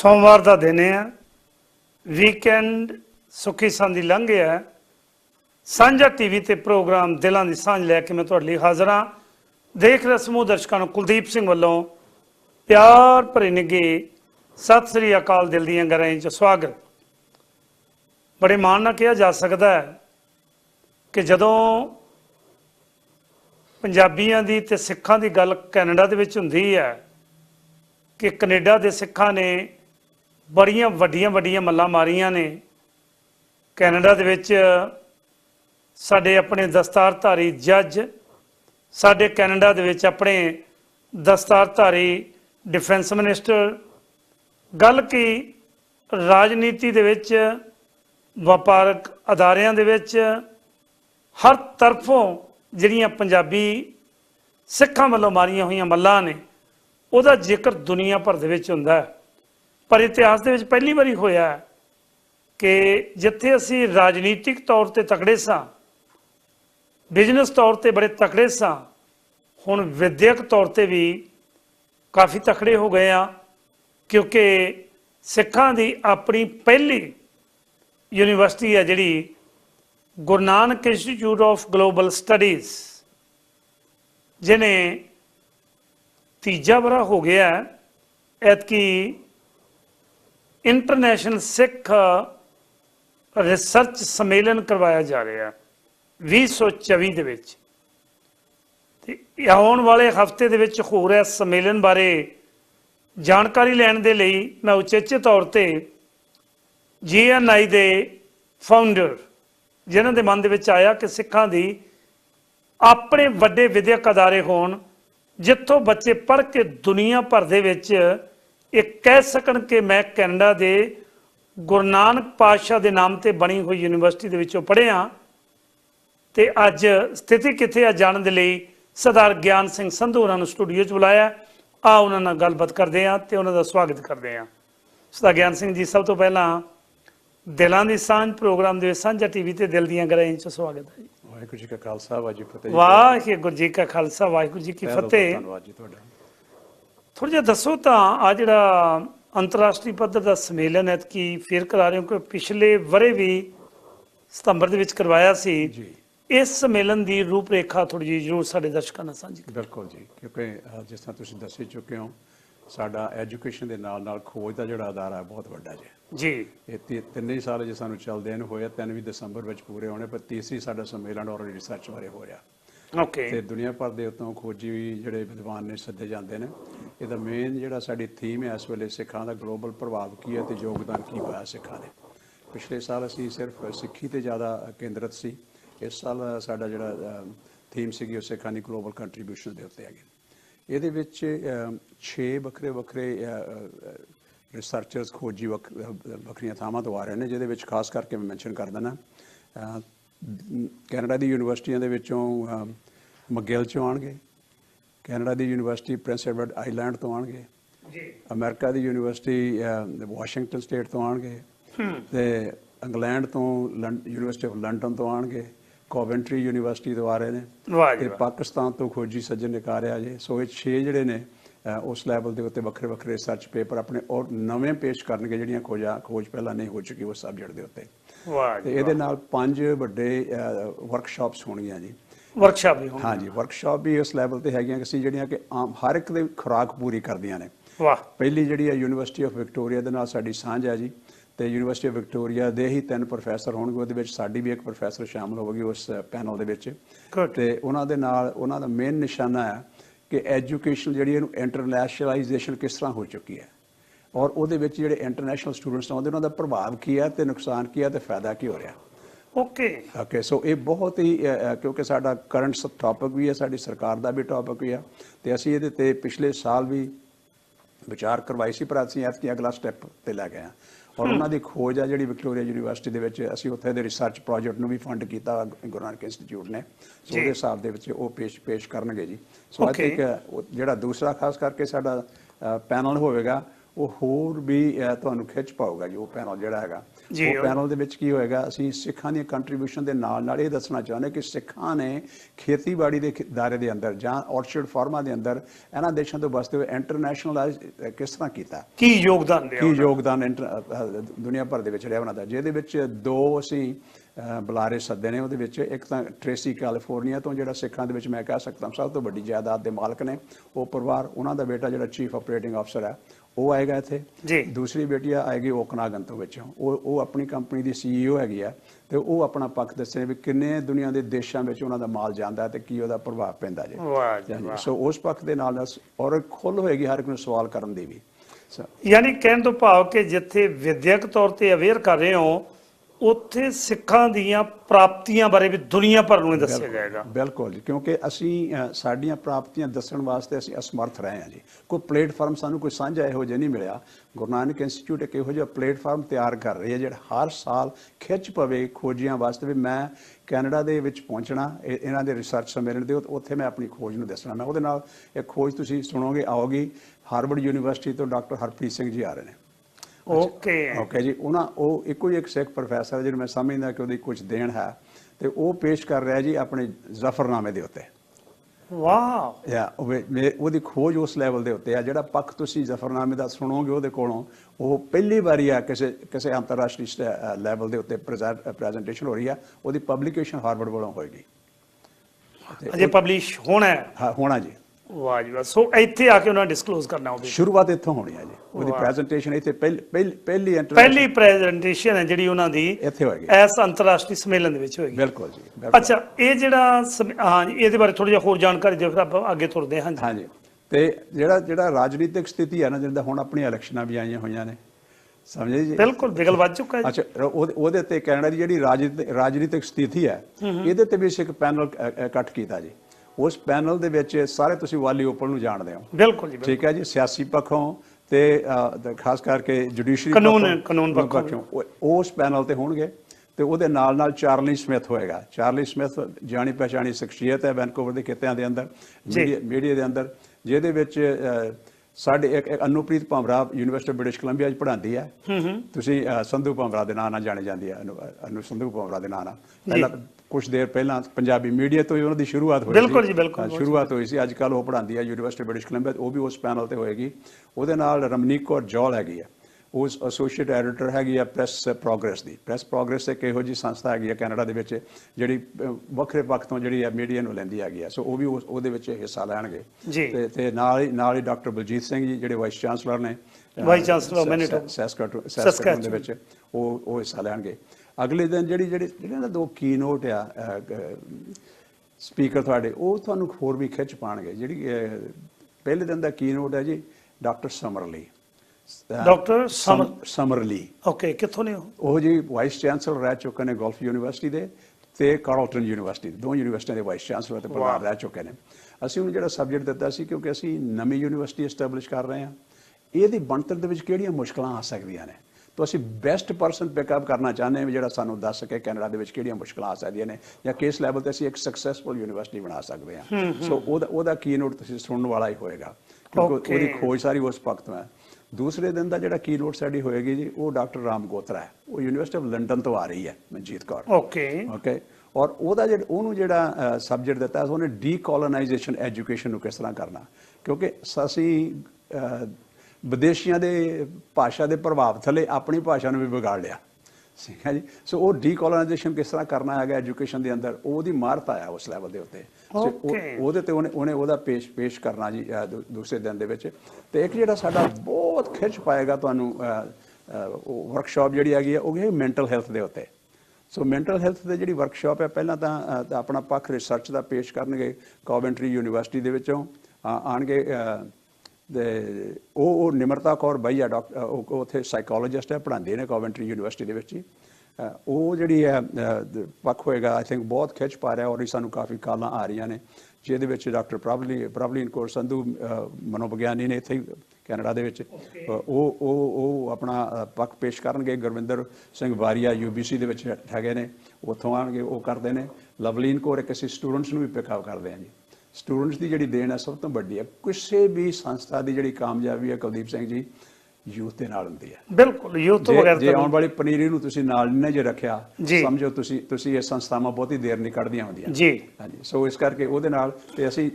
ਸੋਮਵਾਰ ਦਾ ਦਿਨ ਹੈ। ਵੀਕਐਂਡ ਸੁਖੀ ਸੰਦੀ ਲੰਘ ਹੈ। ਸਾਂਝਾ ਟੀਵੀ ਤੇ ਪ੍ਰੋਗਰਾਮ ਦਿਲਾਂ ਦੀ ਸਾਂਝ ਲੈ ਕੇ ਮੈਂ ਤੁਹਾਡੇ ਲਈ ਹਾਜ਼ਰ ਹਾਂ। ਦੇਖ ਰਹੇ ਸਮੂਹ ਦਰਸ਼ਕਾਂ ਨੂੰ ਕੁਲਦੀਪ ਸਿੰਘ ਵੱਲੋਂ ਪਿਆਰ ਭਰੀ ਨਿੱਘੀ ਸਤਿ ਸ੍ਰੀ ਅਕਾਲ ਦਿਲ ਦੀਆਂ ਗਰਾਂ 'ਚ ਸਵਾਗਤ। ਬੜੇ ਮਾਣ ਨਾਲ ਕਿਹਾ ਜਾ ਸਕਦਾ ਹੈ ਕਿ ਜਦੋਂ ਪੰਜਾਬੀਆਂ ਦੀ ਤੇ ਸਿੱਖਾਂ ਦੀ ਗੱਲ ਕੈਨੇਡਾ ਦੇ ਵਿੱਚ ਹੁੰਦੀ ਹੈ ਕਿ ਕੈਨੇਡਾ ਦੇ ਸਿੱਖਾਂ ਨੇ ਬੜੀਆਂ ਵੱਡੀਆਂ ਵੱਡੀਆਂ ਮੱਲਾਂ ਮਾਰੀਆਂ ਨੇ। ਕੈਨੇਡਾ ਦੇ ਵਿੱਚ ਸਾਡੇ ਆਪਣੇ ਦਸਤਾਰਧਾਰੀ ਜੱਜ, ਸਾਡੇ ਕੈਨੇਡਾ ਦੇ ਵਿੱਚ ਆਪਣੇ ਦਸਤਾਰਧਾਰੀ ਡਿਫੈਂਸ ਮਿਨਿਸਟਰ। ਗੱਲ ਕੀ ਰਾਜਨੀਤੀ ਦੇ ਵਿੱਚ, ਵਪਾਰਕ ਅਦਾਰਿਆਂ ਦੇ ਵਿੱਚ, ਹਰ ਤਰਫੋਂ ਜਿਹੜੀਆਂ ਪੰਜਾਬੀ ਸਿੱਖਾਂ ਵੱਲੋਂ ਮਾਰੀਆਂ ਹੋਈਆਂ ਮੱਲਾਂ ਨੇ, ਉਹਦਾ ਜ਼ਿਕਰ ਦੁਨੀਆ ਭਰ ਦੇ ਵਿੱਚ ਹੁੰਦਾ ਹੈ। ਪਰ ਇਤਿਹਾਸ ਦੇ ਵਿੱਚ ਪਹਿਲੀ ਵਾਰੀ ਹੋਇਆ ਕਿ ਜਿੱਥੇ ਅਸੀਂ ਰਾਜਨੀਤਿਕ ਤੌਰ ਤੇ ਤਕੜੇ ਸਾਂ ਬਿਜ਼ਨਸ ਤੌਰ ਤੇ ਬੜੇ ਤਕੜੇ ਸਾਂ ਹੁਣ ਵਿਦਿਅਕ ਤੌਰ ਤੇ ਵੀ ਕਾਫੀ ਤਕੜੇ ਹੋ ਗਏ ਆ ਕਿਉਂਕਿ ਸਿੱਖਾਂ ਦੀ ਆਪਣੀ ਪਹਿਲੀ ਯੂਨੀਵਰਸਿਟੀ ਹੈ ਜਿਹੜੀ Guru Nanak institute of global studies ਜਿਹਨੇ ਤੀਜਾ ਵਰਾ ਹੋ ਗਿਆ ਹੈ, ਐਤਕੀ ਇੰਟਰਨੈਸ਼ਨਲ ਸਿੱਖ ਰਿਸਰਚ ਸੰਮੇਲਨ ਕਰਵਾਇਆ ਜਾ ਰਿਹਾ ਹੈ 2024 ਦੇ ਵਿੱਚ। ਤੇ ਆਉਣ ਵਾਲੇ ਹਫ਼ਤੇ ਦੇ ਵਿੱਚ ਹੋ ਰਿਹਾ ਸੰਮੇਲਨ ਬਾਰੇ ਜਾਣਕਾਰੀ ਲੈਣ ਦੇ ਲਈ ਮੈਂ ਉਚੇਚੇ ਤੌਰ ਤੇ ਜੀਐਨਆਈ ਦੇ ਫਾਊਂਡਰ ਜਿਨ੍ਹਾਂ ਦੇ ਮਨ ਦੇ ਵਿੱਚ ਆਇਆ ਕਿ ਸਿੱਖਾਂ ਦੀ ਆਪਣੇ ਵੱਡੇ ਵਿਦਿਅਕ ਅਦਾਰੇ ਹੋਣ, ਜਿੱਥੋਂ ਬੱਚੇ ਪੜ੍ਹ ਕੇ ਦੁਨੀਆ ਭਰ ਦੇ ਵਿੱਚ ਇਹ ਕਹਿ ਸਕਣ ਕਿ ਮੈਂ ਕੈਨੇਡਾ ਦੇ ਗੁਰੂ ਨਾਨਕ ਪਾਤਸ਼ਾਹ ਦੇ ਨਾਮ ਤੇ ਬਣੀ ਹੋਈ ਯੂਨੀਵਰਸਿਟੀ ਦੇ ਵਿੱਚੋਂ ਪੜ੍ਹਿਆ ਤੇ ਅੱਜ ਸਥਿਤੀ ਕਿੱਥੇ ਆ ਜਾਣਨ ਦੇ ਲਈ ਸਰਦਾਰ ਗਿਆਨ ਸਿੰਘ ਸੰਧੂ ਉਹਨਾਂ ਨੂੰ ਸਟੂਡੀਓ 'ਚ ਬੁਲਾਇਆ। ਆ ਉਹਨਾਂ ਨਾਲ ਗੱਲਬਾਤ ਕਰਦੇ ਆ ਤੇ ਉਹਨਾਂ ਦਾ ਸਵਾਗਤ ਕਰਦੇ ਆ ਸਰਦਾਰ ਗਿਆਨ ਸਿੰਘ ਜੀ ਸਭ ਤੋਂ ਪਹਿਲਾਂ ਦਿਲਾਂ ਦੀ ਸਾਂਝ ਪ੍ਰੋਗਰਾਮ ਦੇ ਸਾਂਝਾ ਟੀਵੀ ਤੇ ਦਿਲ ਦੀਆਂ ਗਰਾਂ 'ਚ ਸਵਾਗਤ ਹੈ ਜੀ। ਵਾਹਿਗੁਰੂ ਜੀ ਕਾ ਖਾਲਸਾ ਵਾਹਿਗੁਰੂ ਜੀ ਕੀ ਫਤਿਹ ਜੀ। ਵਾਹਿਗੁਰੂ ਜੀ ਕਾ ਖਾਲਸਾ ਵਾਹਿਗੁਰੂ ਜੀ ਕੀ ਫਤਿਹ। ਧੰਨਵਾਦ ਜੀ ਤੁਹਾਡਾ। ਥੋੜਾ ਜਿਹਾ ਦੱਸੋ ਤਾਂ ਆ ਜਿਹੜਾ ਅੰਤਰਰਾਸ਼ਟਰੀ ਪੱਧਰ ਦਾ ਸੰਮੇਲਨ ਹੈ ਕਿ ਫੇਰ ਕਰਾ ਰਹੇ ਹੋ? ਕਿ ਪਿਛਲੇ ਵਰੇ ਵੀ ਸਤੰਬਰ ਦੇ ਵਿੱਚ ਕਰਵਾਇਆ ਸੀ। ਜੀ। ਇਸ ਸੰਮੇਲਨ ਦੀ ਰੂਪਰੇਖਾ ਥੋੜੀ ਜਿਹੀ ਜਰੂਰ ਸਾਡੇ ਦਰਸ਼ਕਾਂ ਨਾਲ ਸਾਂਝੀ ਕਰੋ ਬਿਲਕੁਲ ਜੀ ਕਿਉਂਕਿ ਜਿਸ ਤਰ੍ਹਾਂ ਤੁਸੀਂ ਦੱਸ ਚੁੱਕੇ ਹੋ ਸਾਡਾ ਐਜੂਕੇਸ਼ਨ ਦੇ ਨਾਲ ਨਾਲ ਖੋਜ ਦਾ ਜਿਹੜਾ ਅਦਾਰਾ ਹੈ ਬਹੁਤ ਵੱਡਾ ਜੀ ਜੀ। ਇਹ ਤਿੰਨੇ ਹੀ ਸਾਲ ਜੇ ਸਾਨੂੰ ਚੱਲਦੇ ਨੂੰ ਹੋਇਆ ਤਿੰਨ ਵੀ ਦਸੰਬਰ ਵਿੱਚ ਪੂਰੇ ਹੋਣੇ ਪਰ ਤੀਸਰੀ ਸਾਡਾ ਸੰਮੇਲਨ ਔਰ ਰਿਸਰਚ ਬਾਰੇ ਹੋ ਰਿਹਾ। ਤੇ ਓਕੇ ਦੁਨੀਆ ਭਰ ਦੇ ਉਤੋਂ ਖੋਜੀ ਵੀ ਜਿਹੜੇ ਵਿਦਵਾਨ ਨੇ, ਸੱਦੇ ਜਾਂਦੇ ਨੇ। ਇਹਦਾ ਮੇਨ ਜਿਹੜਾ ਸਾਡੀ ਥੀਮ ਹੈ, ਇਸ ਵੇਲੇ ਸਿੱਖਾਂ ਦਾ ਗਲੋਬਲ ਪ੍ਰਭਾਵ ਕੀ ਹੈ ਤੇ ਯੋਗਦਾਨ ਕੀ ਹੋਇਆ ਸਿੱਖਾਂ ਦੇ ਪਿਛਲੇ ਸਾਲ ਅਸੀਂ ਸਿਰਫ ਸਿੱਖੀ ਤੇ ਜ਼ਿਆਦਾ ਕੇਂਦਰਿਤ ਸੀ। ਇਸ ਸਾਲ ਸਾਡਾ ਜਿਹੜਾ ਥੀਮ ਸੀਗੀ, ਉਹ ਸਿੱਖਾਂ ਦੀ ਗਲੋਬਲ ਕੰਟਰੀਬਿਊਸ਼ਨ ਦੇ ਉੱਤੇ ਹੈਗੀ। ਇਹਦੇ ਵਿੱਚ 6 ਵੱਖਰੇ ਵੱਖਰੇ ਰਿਸਰਚਰਸ ਖੋਜੀ ਵੱਖ- ਵੱਖਰੀਆਂ ਥਾਵਾਂ ਤੋਂ ਆ ਰਹੇ ਨੇ, ਜਿਹਦੇ ਵਿੱਚ ਖਾਸ ਕਰਕੇ ਮੈਂ ਮੈਂਸ਼ਨ ਕਰ ਦਿੰਦਾ। ਕੈਨੇਡਾ ਦੀ ਯੂਨੀਵਰਸਿਟੀਆਂ ਦੇ ਵਿੱਚੋਂ ਮਗਿਲ ਚੋਂ ਆਣਗੇ ਕੈਨੇਡਾ ਦੀ ਯੂਨੀਵਰਸਿਟੀ ਪ੍ਰਿੰਸ ਐਡਵਰਡ ਆਈਲੈਂਡ ਤੋਂ ਆਣਗੇ ਜੀ। ਅਮਰੀਕਾ ਦੀ ਯੂਨੀਵਰਸਿਟੀ ਵਾਸ਼ਿੰਗਟਨ ਸਟੇਟ ਤੋਂ ਆਣਗੇ ਤੇ ਇੰਗਲੈਂਡ ਤੋਂ ਯੂਨੀਵਰਸਿਟੀ ਆਫ ਲੰਡਨ ਤੋਂ ਆਣਗੇ ਕੋਵੈਂਟਰੀ ਯੂਨੀਵਰਸਿਟੀ ਤੋਂ ਆ ਰਹੇ ਨੇ ਤੇ। ਪਾਕਿਸਤਾਨ ਤੋਂ ਖੋਜੀ ਸੱਜਣ ਨੇ ਰਿਹਾ ਜੇ। ਸੋ ਇਹ 6 ਜਿਹੜੇ ਨੇ ਉਸ ਲੈਵਲ ਦੇ ਉੱਤੇ ਵੱਖਰੇ ਵੱਖਰੇ ਰਿਸਰਚ ਪੇਪਰ ਆਪਣੇ ਔਰ ਨਵੇਂ ਪੇਸ਼ ਕਰਨਗੇ ਜਿਹੜੀਆਂ ਖੋਜਾਂ ਖੋਜ ਪਹਿਲਾਂ ਨਹੀਂ ਹੋ ਚੁੱਕੀ ਉਸ ਸਬਜੈਕਟ ਦੇ ਉੱਤੇ। ਵਾਹ ਤੇ ਇਹਦੇ ਨਾਲ ਪੰਜ ਵੱਡੇ ਵਰਕਸ਼ਾਪਸ ਹੋਣਗੀਆਂ ਜੀ। ਵਰਕਸ਼ਾਪ ਵੀ ਹੋਣੀ ਹਾਂਜੀ ਵਰਕਸ਼ਾਪ ਵੀ ਉਸ ਲੈਵਲ ਤੇ ਹੈਗੀਆਂ ਕਿ ਸੀ ਜਿਹੜੀਆਂ ਕਿ ਆਮ ਹਰ ਇੱਕ ਦੇ ਖੁਰਾਕ ਪੂਰੀ ਕਰਦੀਆਂ ਨੇ। ਵਾਹ। ਪਹਿਲੀ ਜਿਹੜੀ ਹੈ ਯੂਨੀਵਰਸਿਟੀ ਆਫ ਵਿਕਟੋਰੀਆ ਦੇ ਨਾਲ ਸਾਡੀ ਸਾਂਝ ਹੈ ਜੀ। ਤੇ ਯੂਨੀਵਰਸਿਟੀ ਆਫ ਵਿਕਟੋਰੀਆ ਦੇ ਹੀ ਤਿੰਨ ਪ੍ਰੋਫੈਸਰ ਹੋਣਗੇ ਉਹਦੇ ਵਿੱਚ ਸਾਡੀ ਵੀ ਇੱਕ ਪ੍ਰੋਫੈਸਰ ਸ਼ਾਮਲ ਹੋਵੇਗੀ ਉਸ ਪੈਨਲ ਦੇ ਵਿੱਚ. ਤੇ ਉਹਨਾਂ ਦੇ ਨਾਲ ਉਹਨਾਂ ਦਾ ਮੇਨ ਨਿਸ਼ਾਨਾ ਹੈ ਕਿ ਐਜੂਕੇਸ਼ਨ ਜਿਹੜੀ ਇਹਨੂੰ ਇੰਟਰਨੈਸ਼ਨਲਾਈਜੇਸ਼ਨ ਕਿਸ ਤਰ੍ਹਾਂ ਹੋ ਚੁੱਕੀ ਹੈ। ਔਰ ਉਹਦੇ ਵਿੱਚ ਜਿਹੜੇ ਇੰਟਰਨੈਸ਼ਨਲ ਸਟੂਡੈਂਟਸ ਆਉਂਦੇ ਉਹਨਾਂ ਦਾ ਪ੍ਰਭਾਵ ਕੀ ਹੈ ਤੇ ਨੁਕਸਾਨ ਕੀ ਹੈ ਤੇ ਫਾਇਦਾ ਕੀ ਹੋ ਰਿਹਾ? ਓਕੇ ਓਕੇ ਸੋ ਇਹ ਬਹੁਤ ਹੀ ਕਿਉਂਕਿ ਸਾਡਾ ਕਰੰਟ ਟਾਪਿਕ ਵੀ ਹੈ ਸਾਡੀ ਸਰਕਾਰ ਦਾ ਵੀ ਟਾਪਿਕ ਵੀ ਹੈ ਤੇ ਅਸੀਂ ਇਹਦੇ ਤੇ ਪਿਛਲੇ ਸਾਲ ਵੀ ਵਿਚਾਰ ਕਰਵਾਈ ਸੀ ਪਰ ਅਸੀਂ ਐਤਕੀ ਅਗਲਾ ਸਟੈਪ ਤੇ ਲੈ ਗਏ ਹਾਂ ਔਰ ਉਹਨਾਂ ਦੀ ਖੋਜ ਆ ਜਿਹੜੀ ਵਿਕਟੋਰੀਆ ਯੂਨੀਵਰਸਿਟੀ ਦੇ ਵਿੱਚ ਅਸੀਂ ਉੱਥੇ ਦੇ ਰਿਸਰਚ ਪ੍ਰੋਜੈਕਟ ਨੂੰ ਵੀ ਫੰਡ ਕੀਤਾ ਗੁਰੂ ਨਾਨਕ ਇੰਸਟੀਚਿਊਟ ਨੇ। ਸੋ। ਉਹਦੇ ਹਿਸਾਬ ਦੇ ਵਿੱਚ ਉਹ ਪੇਸ਼ ਪੇਸ਼ ਕਰਨਗੇ ਜੀ। ਸੋ. ਅੱਜ ਇੱਕ ਜਿਹੜਾ ਦੂਸਰਾ ਖਾਸ ਕਰਕੇ ਸਾਡਾ ਪੈਨਲ ਹੋਵੇਗਾ ਉਹ ਹੋਰ ਵੀ ਤੁਹਾਨੂੰ ਖਿੱਚ ਪਾਊਗਾ ਜੀ ਉਹ ਪੈਨਲ ਜਿਹੜਾ ਹੈਗਾ ਉਹ ਪੈਨਲ ਦੇ ਵਿੱਚ ਕੀ ਹੋਏਗਾ ਅਸੀਂ ਸਿੱਖਾਂ ਦੀਆਂ ਕੰਟਰੀਬਿਊਸ਼ਨ ਦੇ ਨਾਲ ਨਾਲ ਇਹ ਦੱਸਣਾ ਚਾਹੁੰਦੇ ਕਿ ਸਿੱਖਾਂ ਨੇ ਖੇਤੀਬਾੜੀ ਦੇ ਦਾਇਰੇ ਦੇ ਅੰਦਰ ਜਾਂ ਆਰਚਰਡ ਫਾਰਮਾਂ ਦੇ ਅੰਦਰ ਇਹਨਾਂ ਦੇਸ਼ਾਂ ਤੋਂ ਬਸਦੇ ਹੋਏ ਇੰਟਰਨੈਸ਼ਨਲਾਈਜ਼ ਕਿਸ ਤਰ੍ਹਾਂ ਕੀਤਾ ਕੀ ਯੋਗਦਾਨ ਰਿਹਾ ਕੀ ਦਾ? ਯੋਗਦਾਨ ਦੁਨੀਆ ਭਰ ਦੇ ਵਿੱਚ ਰਿਹਾ ਉਹਨਾਂ ਦਾ ਜਿਹਦੇ ਵਿੱਚ ਦੋ ਅਸੀਂ ਬੁਲਾਰੇ ਸੱਦੇ ਨੇ ਉਹਦੇ ਵਿੱਚ ਇੱਕ ਤਾਂ ਟ੍ਰੇਸੀ ਕੈਲੀਫੋਰਨੀਆ ਤੋਂ ਜਿਹੜਾ ਸਿੱਖਾਂ ਦੇ ਵਿੱਚ ਮੈਂ ਕਹਿ ਸਕਦਾ ਸਭ ਤੋਂ ਵੱਡੀ ਜਾਇਦਾਦ ਦੇ ਮਾਲਕ ਨੇ ਉਹ ਪਰਿਵਾਰ ਉਹਨਾਂ ਦਾ ਬੇਟਾ ਜਿਹੜਾ ਚੀਫ ਆਪਰੇਟਿੰਗ ਅਫਸਰ ਹੈ ਉਹ ਆਏਗਾ ਇੱਥੇ। ਜੀ। ਦੂਸਰੀ ਬੇਟੀ ਆਏਗੀ ਓਕਨਾਗਨ ਤੋਂ ਵਿੱਚੋਂ। ਉਹ ਉਹ ਆਪਣੀ ਕੰਪਨੀ ਦੀ ਸੀਈਓ ਹੈਗੀ ਆ ਤੇ ਉਹ ਆਪਣਾ ਪੱਖ ਦੱਸਣੇ ਵੀ ਕਿੰਨੇ ਦੁਨੀਆ ਦੇ ਦੇਸ਼ਾਂ ਵਿੱਚ ਉਹਨਾਂ ਦਾ ਮਾਲ ਜਾਂਦਾ ਤੇ ਕੀ ਉਹਦਾ ਪ੍ਰਭਾਵ ਪੈਂਦਾ ਜੇ। ਵਾਹ ਸੋ ਉਸ ਪੱਖ ਦੇ ਨਾਲ ਨਾਲ ਔਰ ਖੁੱਲ ਹੋਏਗੀ ਹਰ ਇੱਕ ਨੂੰ ਸਵਾਲ ਕਰਨ ਦੀ ਵੀ। ਯਾਨੀ ਕਹਿਣ ਤੋਂ ਭਾਵ ਕਿ ਜਿੱਥੇ ਵਿਦਿਅਕ ਤੌਰ ਤੇ ਅਵੇਅਰ ਕਰ ਰਹੇ ਹੋ ਉੱਥੇ ਸਿੱਖਾਂ ਦੀਆਂ ਪ੍ਰਾਪਤੀਆਂ ਬਾਰੇ ਵੀ ਦੁਨੀਆ ਭਰ ਨੂੰ ਇਹ ਦੱਸਿਆ ਜਾਏਗਾ। ਬਿਲਕੁਲ ਜੀ ਕਿਉਂਕਿ ਅਸੀਂ ਸਾਡੀਆਂ ਪ੍ਰਾਪਤੀਆਂ ਦੱਸਣ ਵਾਸਤੇ ਅਸੀਂ ਅਸਮਰਥ ਰਹੇ ਹਾਂ ਜੀ। ਕੋਈ ਪਲੇਟਫਾਰਮ ਸਾਨੂੰ ਕੋਈ ਸਾਂਝਾ ਇਹੋ ਜਿਹਾ ਨਹੀਂ ਮਿਲਿਆ। ਗੁਰੂ ਨਾਨਕ ਇੰਸਟੀਚਿਊਟ ਇੱਕ ਇਹੋ ਜਿਹਾ ਪਲੇਟਫਾਰਮ ਤਿਆਰ ਕਰ ਰਹੀ ਹੈ ਜਿਹੜਾ ਹਰ ਸਾਲ ਖਿੱਚ ਪਵੇ ਖੋਜੀਆਂ ਵਾਸਤੇ ਵੀ ਮੈਂ ਕੈਨੇਡਾ ਦੇ ਵਿੱਚ ਪਹੁੰਚਣਾ ਇਹ- ਇਹਨਾਂ ਦੇ ਰਿਸਰਚ ਸੰਮੇਲਨ ਦੇ ਉੱਥੇ- ਮੈਂ ਆਪਣੀ ਖੋਜ ਨੂੰ ਦੱਸਣਾ। ਮੈਂ ਉਹਦੇ ਨਾਲ ਇੱਕ ਖੋਜ ਤੁਸੀਂ ਸੁਣੋਗੇ ਆਓਗੀ ਹਾਰਵਰਡ ਯੂਨੀਵਰਸਿਟੀ ਤੋਂ ਡਾਕਟਰ ਹਰਪ੍ਰੀਤ ਸਿੰਘ ਜੀ ਆ ਰਹੇ ਨੇ। ਓਕੇ ਓਕੇ ਜੀ ਉਹਨਾਂ ਉਹ ਇੱਕੋ ਹੀ ਇੱਕ ਸਿੱਖ ਪ੍ਰੋਫੈਸਰ ਹੈ ਜਿਹਨੂੰ ਮੈਂ ਸਮਝਦਾ ਕਿ ਉਹਦੀ ਕੁਝ ਦੇਣ ਹੈ ਤੇ ਉਹ ਪੇਸ਼ ਕਰ ਰਿਹਾ ਜੀ ਆਪਣੇ ਜ਼ਫਰਨਾਮੇ ਦੇ ਉੱਤੇ। ਵਾਹ ਯਾ ਉਹਦੀ ਖੋਜ ਉਸ ਲੈਵਲ ਦੇ ਉੱਤੇ ਆ। ਜਿਹੜਾ ਪੱਖ ਤੁਸੀਂ ਜ਼ਫਰਨਾਮੇ ਦਾ ਸੁਣੋਗੇ ਉਹਦੇ ਕੋਲੋਂ ਉਹ ਪਹਿਲੀ ਵਾਰੀ ਆ ਕਿਸੇ ਕਿਸੇ ਅੰਤਰਰਾਸ਼ਟਰੀ ਲੈਵਲ ਦੇ ਉੱਤੇ ਪ੍ਰੈਜੈਂਟੇਸ਼ਨ ਹੋ ਰਹੀ ਆ। ਉਹਦੀ ਪਬਲੀਕੇਸ਼ਨ ਹਾਰਵਰਡ ਵੱਲੋਂ ਹੋਏਗੀ। ਅਜੇ ਪਬਲਿਸ਼ ਹੋਣਾ ਹੈ। ਹਾਂ, ਹੋਣਾ ਜੀ। ਵਾਹ ਜੀ ਵਾਹ। ਸੋ ਇੱਥੇ ਆ ਕੇ ਉਹਨਾਂ ਡਿਸਕਲੋਜ਼ ਕਰਨਾ ਹੋਵੇ ਸ਼ੁਰੂਆਤ ਇੱਥੋਂ ਹੋਣੀ ਆ ਜੀ। ਉਹਦੀ। ਪ੍ਰੈਜੈਂਟੇਸ਼ਨ ਇੱਥੇ ਪਹਿਲੀ ਪਹਿਲੀ ਪਹਿਲੀ ਪ੍ਰੈਜੈਂਟੇਸ਼ਨ ਹੈ ਜਿਹੜੀ ਉਹਨਾਂ ਦੀ ਇੱਥੇ ਹੋਏਗੀ। ਇਸ ਅੰਤਰਰਾਸ਼ਟਰੀ ਸੰਮੇਲਨ ਦੇ ਵਿੱਚ ਹੋਏਗੀ। ਬਿਲਕੁਲ ਜੀ। ਅੱਛਾ ਇਹ ਜਿਹੜਾ ਹਾਂ ਜੀ, ਇਹਦੇ ਬਾਰੇ ਥੋੜੀ ਜਿਹਾ ਹੋਰ ਜਾਣਕਾਰੀ ਦਿਓ ਫਿਰ ਆਪਾਂ ਅੱਗੇ ਤੁਰਦੇ ਹਾਂ। ਜੀ ਹਾਂਜੀ। ਤੇ ਜਿਹੜਾ ਜਿਹੜਾ ਰਾਜਨੀਤਿਕ ਸਥਿਤੀ ਹੈ ਨਾ ਜਿੱਦਾਂ ਹੁਣ ਆਪਣੀਆਂ ਇਲੈਕਸ਼ਨਾਂ ਵੀ ਆਈਆਂ ਹੋਈਆਂ ਨੇ। ਸਮਝੇ ਜੀ? ਬਿਲਕੁਲ ਵਿਗਲ ਵੱਜ ਚੁੱਕਾ ਹੈ ਜੀ। ਅੱਛਾ ਉਹਦੇ ਤੇ ਕੈਨੇਡਾ ਦੀ ਜਿਹੜੀ ਰਾਜਨੀਤਿਕ ਰਾਜਨੀਤਿਕ ਸਥਿਤੀ ਹੈ ਇਹਦੇ ਤੇ ਵੀ ਅਸੀਂ ਇੱਕ ਪੈਨਲ ਇਕੱਠ ਕੀਤਾ ਜੀ। ਉਸ ਪੈਨਲ ਦੇ ਵਿੱਚ ਸਾਰੇ ਤੁਸੀਂ ਵਾਲੀ ਓਪਨ ਨੂੰ ਜਾਣਦੇ ਹੋ ਬਿਲਕੁਲ ਜੀ। ਠੀਕ ਹੈ ਜੀ ਸਿਆਸੀ ਪੱਖੋਂ ਤੇ ਖਾਸ ਕਰਕੇ ਜੁਡੀਸ਼ਰੀ ਕਾਨੂੰਨ- ਕਾਨੂੰਨ ਪੱਖੋਂ। ਉਸ ਪੈਨਲ ਤੇ ਹੋਣਗੇ ਤੇ ਉਹਦੇ ਨਾਲ ਨਾਲ ਚਾਰਲੀ ਸਮਿਥ ਹੋਏਗਾ ਚਾਰਲੀ ਸਮਿਥ ਜਾਣੀ ਪਛਾਣੀ ਸ਼ਖਸੀਅਤ ਹੈ ਵੈਨਕੂਵਰ ਦੇ ਖੇਤਿਆਂ ਦੇ ਅੰਦਰ। ਮੀਡੀਆ ਦੇ ਅੰਦਰ ਜਿਹਦੇ ਵਿੱਚ ਸਾਡੇ ਇੱਕ ਇੱਕ Anupreet Bhamra university British Columbia 'ਚ ਪੜ੍ਹਾਉਂਦੀ ਹੈ ਤੁਸੀਂ ਸੰਧੂ ਭਾਮਰਾ ਦੇ ਨਾਂ ਨਾਲ ਜਾਣੀ ਜਾਂਦੀ ਹੈ ਅਨੂ ਅਨੂ ਸੰਧੂ ਭਾਮਰਾ ਦੇ ਨਾਂ ਨਾਲ ਪਹਿਲਾਂ ਕੁਝ ਦੇਰ ਪਹਿਲਾਂ ਪੰਜਾਬੀ ਮੀਡੀਆ ਤੋਂ ਹੀ ਉਹਨਾਂ ਦੀ ਸ਼ੁਰੂਆਤ ਹੋਈ ਬਿਲਕੁਲ। ਜੀ, ਬਿਲਕੁਲ, ਹਾਂ, ਸ਼ੁਰੂਆਤ ਹੋਈ ਸੀ ਅੱਜ ਕੱਲ ਉਹ ਪੜ੍ਹਾਉਂਦੀ ਹੈ ਯੂਨੀਵਰਸਿਟੀ ਬ੍ਰਿਟਿਸ਼ ਕੋਲੰਬੀਆ ਉਹ ਵੀ ਉਸ ਪੈਨਲ ਤੇ ਹੋਏਗੀ ਉਹਦੇ ਨਾਲ ਰਮਨੀਕ ਕੌਰ ਜੌਲ ਹੈਗੀ ਹੈ ਉਸ ਐਸੋਸੀਏਟ ਐਡੀਟਰ ਹੈਗੀ ਆ ਪ੍ਰੈਸ ਪ੍ਰੋਗਰੈਸ ਦੀ ਪ੍ਰੈਸ ਪ੍ਰੋਗਰੈਸ ਇੱਕ ਇਹੋ ਜੀ ਸੰਸਥਾ ਹੈਗੀ ਆ ਕੈਨੇਡਾ ਦੇ ਵਿੱਚ ਜਿਹੜੀ ਵੱਖਰੇ ਪੱਖ ਤੋਂ ਜਿਹੜੀ ਹੈ ਮੀਡੀਆ ਨੂੰ ਲੈਂਦੀ ਹੈਗੀ ਆ ਸੋ ਉਹ ਵੀ ਉਹਦੇ ਵਿੱਚ ਹਿੱਸਾ ਲੈਣਗੇ। ਤੇ ਤੇ ਨਾਲ ਹੀ ਨਾਲ ਹੀ ਡਾਕਟਰ ਬਲਜੀਤ ਸਿੰਘ ਜੀ ਜਿਹੜੇ ਵਾਈਸ ਚਾਂਸਲਰ ਨੇ ਅਹ, Vice Chancellor of ਸੈ- Manitoba। ਸੈ- ਸੈਸਕਟ। ਸੈਸਕਟਨ ਦੇ ਵਿੱਚ ਉਹ ਉਹ ਹਿੱਸਾ ਲੈਣਗੇ ਅਗਲੇ ਦਿਨ ਜਿਹੜੀ ਜਿਹੜੀ ਜਿਹੜੀਆਂ ਨਾ ਦੋ ਕੀ ਨੋਟ ਆ ਸਪੀਕਰ ਤੁਹਾਡੇ ਉਹ ਤੁਹਾਨੂੰ ਹੋਰ ਵੀ ਖਿੱਚ ਪਾਣਗੇ। ਜਿਹੜੀ ਪਹਿਲੇ ਦਿਨ ਦਾ ਕੀ ਨੋਟ ਹੈ ਜੀ doctor Summerly. Doctor Summer Summerly. Okay ਕਿੱਥੋਂ ਨੇ ਉਹ? ਉਹ ਜੀ ਵਾਈਸ ਚਾਂਸਲਰ ਰਹਿ ਚੁੱਕੇ ਨੇ ਗਲਫ ਯੂਨੀਵਰਸਿਟੀ ਦੇ ਤੇ ਕਾਰਲਟਨ ਯੂਨੀਵਰਸਿਟੀ ਦੇ ਦੋ ਯੂਨੀਵਰਸਿਟੀਆਂ ਦੇ ਵਾਈਸ ਚਾਂਸਲਰ ਤੇ ਪ੍ਰਧਾਨ। ਰਹਿ ਚੁੱਕੇ ਨੇ। ਅਸੀਂ ਉਹਨੂੰ ਜਿਹੜਾ ਸਬਜੈਕਟ ਦਿੱਤਾ ਸੀ ਕਿਉਂਕਿ ਅਸੀਂ ਨਵੀਂ ਯੂਨੀਵਰਸਿਟੀ ਐਸਟੈਬਲਿਸ਼ ਕਰ ਰਹੇ ਹਾਂ ਇਹਦੀ ਬਣਤਰ ਦੇ ਵਿੱਚ ਕਿਹੜੀਆਂ ਮੁਸ਼ਕਲਾਂ ਆ ਸਕਦੀਆਂ ਨੇ? ਤਾਂ ਅਸੀਂ ਬੈਸਟ ਪਰਸਨ ਪਿਕਅਪ ਕਰਨਾ ਚਾਹੁੰਦੇ ਹਾਂ ਜਿਹੜਾ ਸਾਨੂੰ ਦੱਸ ਸਕੇ ਕੈਨੇਡਾ ਦੇ ਵਿੱਚ ਕਿਹੜੀਆਂ ਮੁਸ਼ਕਲਾਂ ਆ ਸਕਦੀਆਂ ਨੇ ਜਾਂ ਕਿਸ ਲੈਵਲ ਤੇ ਅਸੀਂ ਇੱਕ ਸਕਸੈਸਫੁਲ ਯੂਨੀਵਰਸਿਟੀ ਬਣਾ ਸਕਦੇ ਹਾਂ। ਸੋ ਉਹਦਾ ਉਹਦਾ ਕੀਨੋਟ ਤੁਸੀਂ ਸੁਣਨ ਵਾਲਾ ਹੀ ਹੋਏਗਾ ਕਿਉਂਕਿ. ਉਹਦੀ ਖੋਜ ਸਾਰੀ ਉਸ ਵਕਤ ਹੈ। ਦੂਸਰੇ ਦਿਨ ਦਾ ਜਿਹੜਾ ਕੀਨੋਟ ਸਾਡੀ ਹੋਏਗੀ ਜੀ ਉਹ ਡਾਕਟਰ ਰਾਮ ਗੋਤਰਾ ਹੈ। ਉਹ ਯੂਨੀਵਰਸਿਟੀ ਆਫ ਲੰਡਨ ਤੋਂ ਆ ਰਹੀ ਹੈ ਮਨਜੀਤ ਕੌਰ। ਓਕੇ ਓਕੇ ਔਰ ਉਹਦਾ ਜਿਹੜਾ ਉਹਨੂੰ ਜਿਹੜਾ ਸਬਜੈਕਟ ਦਿੱਤਾ ਉਹਨੇ ਡੀਕੋਲੋਨਾਈਜੇਸ਼ਨ ਐਜੂਕੇਸ਼ਨ ਨੂੰ ਕਿਸ ਤਰ੍ਹਾਂ ਕਰਨਾ? ਕਿਉਂਕਿ ਅਸੀਂ ਵਿਦੇਸ਼ੀਆਂ ਦੇ ਭਾਸ਼ਾ ਦੇ ਪ੍ਰਭਾਵ ਥੱਲੇ ਆਪਣੀ ਭਾਸ਼ਾ ਨੂੰ ਵੀ ਵਿਗਾੜ ਲਿਆ। ਠੀਕ ਹੈ ਜੀ? ਸੋ ਉਹ ਡੀਕੋਲੋਨਾਈਜੇਸ਼ਨ ਕਿਸ ਤਰ੍ਹਾਂ ਕਰਨਾ ਹੈਗਾ ਐਜੂਕੇਸ਼ਨ ਦੇ ਅੰਦਰ ਉਹਦੀ ਮਹਾਰਤ ਆ ਉਸ ਲੈਵਲ ਦੇ ਉੱਤੇ। ਸੋ ਉਹ-. ਉਹਦੇ ਤੇ ਉਹਨੇ ਉਹਨੇ ਉਹਦਾ ਪੇਸ਼ ਪੇਸ਼ ਕਰਨਾ ਜੀ ਦੂਸਰੇ ਦਿਨ ਦੇ ਵਿੱਚ। ਤੇ ਇੱਕ ਜਿਹੜਾ ਸਾਡਾ ਬਹੁਤ ਖਿੱਚ ਪਾਏਗਾ ਤੁਹਾਨੂੰ ਵਰਕਸ਼ਾਪ ਜਿਹੜੀ ਹੈਗੀ ਹੈ ਉਹ ਹੈ ਮੈਂਟਲ ਹੈਲਥ ਦੇ ਉੱਤੇ। ਸੋ ਮੈਂਟਲ ਹੈਲਥ ਦੇ ਜਿਹੜੀ ਵਰਕਸ਼ਾਪ ਹੈ ਪਹਿਲਾਂ ਤਾਂ ਆਪਣਾ ਪੱਖ ਰਿਸਰਚ ਦਾ ਪੇਸ਼ ਕਰਨਗੇ ਕੋਵੈਂਟਰੀ ਯੂਨੀਵਰਸਿਟੀ ਦੇ ਵਿੱਚੋਂ ਆ- ਆਣਗੇ ਉਹ ਉਹ ਨਿਮਰਤਾ ਕੌਰ ਬਈਆ ਡਾਕਟਰ ਉੱਥੇ ਸਾਈਕੋਲੋਜਿਸਟ ਹੈ ਪੜ੍ਹਾਉਂਦੇ ਨੇ ਕੋਵੈਂਟਰੀ ਯੂਨੀਵਰਸਿਟੀ ਦੇ ਵਿੱਚ ਹੀ। ਉਹ ਜਿਹੜੀ ਹੈ ਪੱਖ ਹੋਏਗਾ ਆਈ ਥਿੰਕ ਬਹੁਤ ਖਿੱਚ ਪਾ ਰਿਹਾ ਔਰ ਇਹ ਸਾਨੂੰ ਕਾਫੀ ਕਾਲਾਂ ਆ ਰਹੀਆਂ ਨੇ ਜਿਹਦੇ ਵਿੱਚ ਡਾਕਟਰ ਪ੍ਰਭਲੀ ਪ੍ਰਭਲੀਨ ਕੌਰ ਸੰਧੂ ਮਨੋਵਿਗਿਆਨੀ ਨੇ ਇੱਥੇ ਕੈਨੇਡਾ ਦੇ ਵਿੱਚ। ਉਹ ਉਹ ਉਹ ਆਪਣਾ ਪੱਖ ਪੇਸ਼ ਕਰਨਗੇ। ਗੁਰਵਿੰਦਰ ਸਿੰਘ ਵਾਰੀਆ ਯੂਬੀਸੀ ਦੇ ਵਿੱਚ ਹੈਗੇ ਨੇ ਉੱਥੋਂ ਆਣਗੇ ਉਹ ਕਰਦੇ ਨੇ। ਲਵਲੀਨ ਕੌਰ ਇੱਕ ਅਸੀਂ ਸਟੂਡੈਂਟਸ ਨੂੰ ਵੀ ਪਿਕਅਪ ਕਰਦੇ ਹਾਂ ਜੀ। ਸਟੂਡੈਂਟਸ ਦੀ ਜਿਹੜੀ ਦੇਣ ਹੈ ਸਭ ਤੋਂ ਵੱਡੀ ਹੈ ਕਿਸੇ ਵੀ ਸੰਸਥਾ ਦੀ ਜਿਹੜੀ ਕਾਮਯਾਬੀ ਹੈ ਕੁਲਦੀਪ ਸਿੰਘ ਜੀ ਯੂਥ ਦੇ ਨਾਲ ਹੁੰਦੀ ਹੈ ਬਿਲਕੁਲ ਯੂਥ ਤੋਂ ਬਗੈਰ ਜੇ ਆਉਣ ਵਾਲੀ ਪਨੀਰੀ ਨੂੰ ਤੁਸੀਂ ਨਾਲ ਨਹੀਂ ਜੇ ਰੱਖਿਆ। ਸਮਝੋ ਤੁਸੀਂ ਤੁਸੀਂ ਇਹ ਸੰਸਥਾਵਾਂ ਬਹੁਤੀ ਦੇਰ ਨਹੀਂ ਕੱਢਦੀਆਂ ਹੁੰਦੀਆਂ। ਜੀ। ਹਾਂਜੀ ਸੋ ਇਸ ਕਰਕੇ ਉਹਦੇ ਨਾਲ ਤੇ ਅਸੀਂ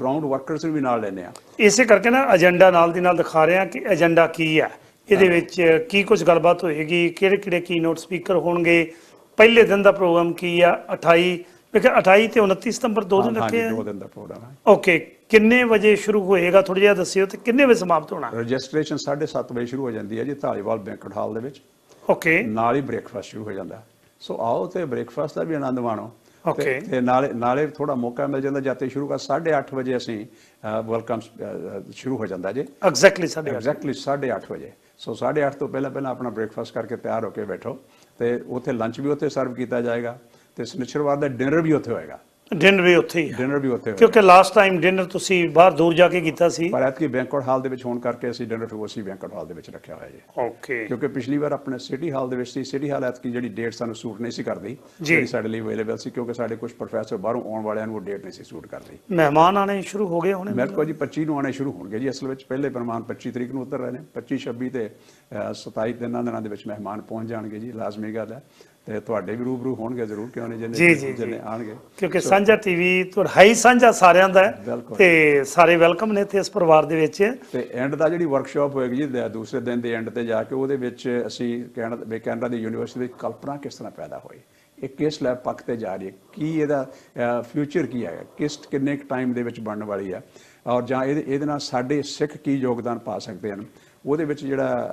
ਗਰਾਊਂਡ ਵਰਕਰਸ ਨੂੰ ਵੀ ਨਾਲ ਲੈਂਦੇ ਆ। ਇਸੇ ਕਰਕੇ ਨਾ ਏਜੰਡਾ ਨਾਲ ਦੀ ਨਾਲ ਦਿਖਾ ਰਹੇ ਹਾਂ ਕਿ ਏਜੰਡਾ ਕੀ ਹੈ ਇਹਦੇ ਵਿੱਚ ਕੀ ਕੁਝ ਗੱਲਬਾਤ ਹੋਏਗੀ ਕਿਹੜੇ ਕਿਹੜੇ ਕੀਨੋਟ ਸਪੀਕਰ ਹੋਣਗੇ ਪਹਿਲੇ ਦਿਨ ਦਾ ਪ੍ਰੋਗਰਾਮ ਕੀ ਆ 28 ਕਿਉਂਕਿ 28 ਤੇ 29 ਸਤੰਬਰ ਦੋ ਦਿਨ ਰੱਖੇ ਆ। ਦੋ ਦਿਨ ਦਾ ਪ੍ਰੋਗਰਾਮ ਹੈ। ਓਕੇ ਕਿੰਨੇ ਵਜੇ ਸ਼ੁਰੂ ਹੋਏਗਾ? ਥੋੜਾ ਜਿਹਾ ਦੱਸਿਓ ਤੇ ਕਿੰਨੇ ਵਜੇ ਸਮਾਪਤ ਹੋਣਾ? ਰਜਿਸਟ੍ਰੇਸ਼ਨ 7:30 ਵਜੇ ਸ਼ੁਰੂ ਹੋ ਜਾਂਦੀ ਹੈ ਜੀ ਧਾਲੀਵਾਲ ਬੈਂਕਟ ਹਾਲ ਦੇ ਵਿੱਚ। ਓਕੇ ਨਾਲ ਹੀ ਬ੍ਰੇਕਫਾਸਟ ਸ਼ੁਰੂ ਹੋ ਜਾਂਦਾ ਸੋ ਆਓ ਤੇ ਬ੍ਰੇਕਫਾਸਟ ਦਾ ਵੀ ਆਨੰਦ ਮਾਣੋ। Okay. ਤੇ- ਨਾਲੇ ਨਾਲੇ ਥੋੜਾ ਮੌਕਾ ਮਿਲ ਜਾਂਦਾ ਜਾਤੇ ਸ਼ੁਰੂ ਕਰ 8:30 ਵਜੇ ਅਸੀਂ ਵੈਲਕਮ ਸ਼ੁਰੂ ਹੋ ਜਾਂਦਾ ਜੀ। ਐਗਜ਼ੈਕਟਲੀ ਸਾਡੇ ਐਗਜ਼ੈਕਟਲੀ 8:30 ਵਜੇ। ਸੋ 8:30 ਤੋਂ ਪਹਿਲਾਂ ਪਹਿਲਾਂ ਆਪਣਾ ਬ੍ਰੇਕਫਾਸਟ ਕਰਕੇ ਤਿਆਰ ਹੋ ਕੇ ਬੈਠੋ। ਤੇ ਉੱਥੇ ਲੰਚ ਵੀ ਉੱਥੇ ਸਰਵ ਕੀਤਾ ਜਾਏਗਾ। ਤੇ ਸ਼ਨੀਚਰਵਾਰ ਦਾ ਡਿਨਰ ਵੀ ਉੱਥੇ ਹੋਏਗਾ। ਡਿਨਰ ਵੀ ਉੱਥੇ ਹੀ ਹੈ ਡਿਨਰ ਵੀ ਉੱਥੇ ਹੋਏਗਾ। ਕਿਉਂਕਿ ਲਾਸਟ ਟਾਈਮ ਡਿਨਰ ਤੁਸੀਂ ਬਾਹਰ ਦੂਰ ਜਾ ਕੇ ਕੀਤਾ ਸੀ। ਪਰ ਐਤਕੀ ਬੈਂਕਟ ਹਾਲ ਦੇ ਵਿੱਚ ਹੋਣ ਕਰਕੇ ਅਸੀਂ ਡਿਨਰ ਫਿਰ ਉਸੇ ਬੈਂਕਟ ਹਾਲ ਦੇ ਵਿੱਚ ਰੱਖਿਆ ਹੋਇਆ ਜੀ। ਓਕੇ ਕਿਉਂਕਿ ਪਿਛਲੀ ਵਾਰ ਆਪਣੇ ਸਿਟੀ ਹਾਲ ਦੇ ਵਿੱਚ ਸੀ। ਸਿਟੀ ਹਾਲ ਐਤਕੀ ਜਿਹੜੀ ਡੇਟ ਸਾਨੂੰ ਸੂਟ ਨਹੀਂ ਸੀ ਕਰਦੀ। ਜਿਹੜੀ ਸਾਡੇ ਲਈ ਅਵੇਲੇਬਲ ਸੀ ਕਿਉਂਕਿ ਸਾਡੇ ਕੁਝ ਪ੍ਰੋਫੈਸਰ ਬਾਹਰੋਂ ਆਉਣ ਵਾਲਿਆਂ ਨੂੰ ਉਹ ਡੇਟ ਨਹੀਂ ਸੀ ਸੂਟ ਕਰਦੀ। ਮਹਿਮਾਨ ਆਣੇ ਸ਼ੁਰੂ ਹੋ ਗਏ ਹੋਣੇ। ਮੇਰੇ ਕੋਲ ਜੀ 25 ਨੂੰ ਆਣੇ ਸ਼ੁਰੂ ਹੋਣਗੇ ਜੀ। ਅਸਲ ਵਿੱਚ ਪਹਿਲੇ ਮਹਿਮਾਨ 25 ਤਰੀਕ ਨੂੰ ਉਤਰ ਰਹੇ ਨੇ। 25 26 ਤੇ ਅਹ, 27 ਦਿਨਾਂ ਦਿਨਾਂ ਦੇ ਵਿੱਚ ਮਹਿਮਾਨ ਪਹੁੰਚ ਜਾਣਗੇ ਜੀ। ਲਾਜ਼ਮੀ ਗੱਲ ਹੈ। ਤੇ ਤੁਹਾਡੇ ਵੀ ਰੂਬਰੂ ਹੋਣਗੇ ਜ਼ਰੂਰ ਕਿਉਂ ਨਹੀਂ? ਜੀ, ਜਿੰਨੇ ਜੀ, ਜੀ। ਜਿੰਨੇ ਆਣਗੇ। ਕਿਉਂਕਿ ਸਾਂਝਾ ਟੀਵੀ ਤੁਹਾਡਾ ਹੈ ਸਾਂਝਾ ਸਾਰਿਆਂ ਦਾ। ਤੇ ਸਾਰੇ ਵੈਲਕਮ ਨੇ ਇੱਥੇ ਇਸ ਪਰਿਵਾਰ ਦੇ ਵਿੱਚ। ਤੇ ਐਂਡ ਦਾ ਜਿਹੜੀ ਵਰਕਸ਼ਾਪ ਹੋਏਗੀ ਜੀ ਦ- ਦੂਸਰੇ ਦਿਨ ਦੇ ਐਂਡ ਤੇ ਜਾ ਕੇ ਉਹਦੇ ਵਿੱਚ ਅਸੀਂ ਕੈਨੇਡਾ ਦੇ ਕੈਨੇਡਾ ਦੀ ਯੂਨੀਵਰਸਿਟੀ ਵਿੱਚ ਕਲਪਨਾ ਕਿਸ ਤਰ੍ਹਾਂ ਪੈਦਾ ਹੋਈ? ਇਹ ਕਿਸ ਲੈਬ ਪੱਕ ਤੇ ਜਾ ਰਹੀ ਹੈ? ਕੀ ਇਹਦਾ ਫਿਊਚਰ ਕੀ ਹੈ ਕਿਸ ਕਿੰਨੇ ਟਾਈਮ ਦੇ ਵਿੱਚ ਬਣਨ ਵਾਲੀ ਹੈ? ਔਰ ਜਾਂ ਇਹਦੇ ਇਹਦੇ ਨਾਲ ਸਾਡੇ ਸਿੱਖ ਕੀ ਯੋਗਦਾਨ ਪਾ ਸਕਦੇ ਹਨ? ਉਹਦੇ ਵਿੱਚ ਜਿਹੜਾ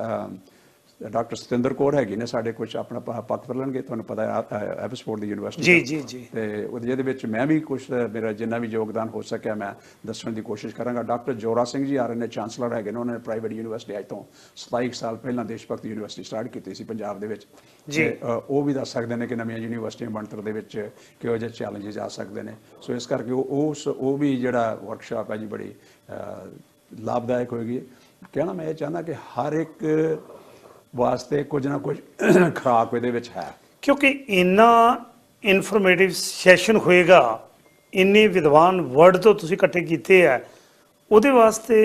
ਡਾਕਟਰ ਸਤਿੰਦਰ ਕੌਰ ਹੈਗੀ ਨੇ ਸਾਡੇ ਕੁਝ ਆਪਣਾ ਪੱਖ ਲੈਣਗੇ ਤੁਹਾਨੂੰ ਪਤਾ ਹੈ ਐਪਸਫੋਰਡ ਦੀ ਯੂਨੀਵਰਸਿਟੀ ਜੀ ਦਾ। ਜੀ ਜੀ। ਤੇ ਉਹਦੇ ਜਿਹਦੇ ਵਿੱਚ ਮੈਂ ਵੀ ਕੁਝ ਮੇਰਾ ਜਿੰਨਾ ਵੀ ਯੋਗਦਾਨ ਹੋ ਸਕਿਆ ਮੈਂ ਦੱਸਣ ਦੀ ਕੋਸ਼ਿਸ਼ ਕਰਾਂਗਾ। ਡਾਕਟਰ ਜੋਰਾ ਸਿੰਘ ਜੀ ਆ ਰਹੇ ਨੇ ਚਾਂਸਲਰ ਹੈਗੇ ਨੇ ਉਹਨਾਂ ਨੇ ਪ੍ਰਾਈਵੇਟ ਯੂਨੀਵਰਸਿਟੀ ਅੱਜ ਤੋਂ 27 ਸਾਲ ਪਹਿਲਾਂ ਦੇਸ਼ ਭਗਤ ਯੂਨੀਵਰਸਿਟੀ ਸਟਾਰਟ ਕੀਤੀ ਸੀ ਪੰਜਾਬ ਦੇ ਵਿੱਚ। ਜੀ। ਉਹ ਵੀ ਦੱਸ ਸਕਦੇ ਨੇ ਕਿ ਨਵੀਆਂ ਯੂਨੀਵਰਸਿਟੀਆਂ ਬਣਤਰ ਦੇ ਵਿੱਚ ਕਿਹੋ ਜਿਹੇ ਚੈਲੰਜਸ ਆ ਸਕਦੇ ਨੇ। ਸੋ ਇਸ ਕਰਕੇ ਉਹ ਉਸ ਉਹ ਵੀ ਜਿਹੜਾ ਵਰਕਸ਼ਾਪ ਹੈ ਜੀ ਬੜੀ ਲਾਭਦਾਇਕ ਹੋਏਗੀ। ਕਹਿਣਾ ਮੈਂ ਇਹ ਚਾਹੁੰਦਾ ਕਿ ਹਰ ਇੱਕ ਵਾਸਤੇ ਕੁਝ ਨਾ ਕੁਝ ਖਰਾਕ ਇਹਦੇ ਵਿੱਚ ਹੈ। ਕਿਉਂਕਿ ਇੰਨਾ ਇਨਫੋਰਮੇਟਿਵ ਸੈਸ਼ਨ ਹੋਏਗਾ ਇੰਨੇ ਵਿਦਵਾਨ ਵਰਡ ਤੋਂ ਤੁਸੀਂ ਇਕੱਠੇ ਕੀਤੇ ਆ ਉਹਦੇ ਵਾਸਤੇ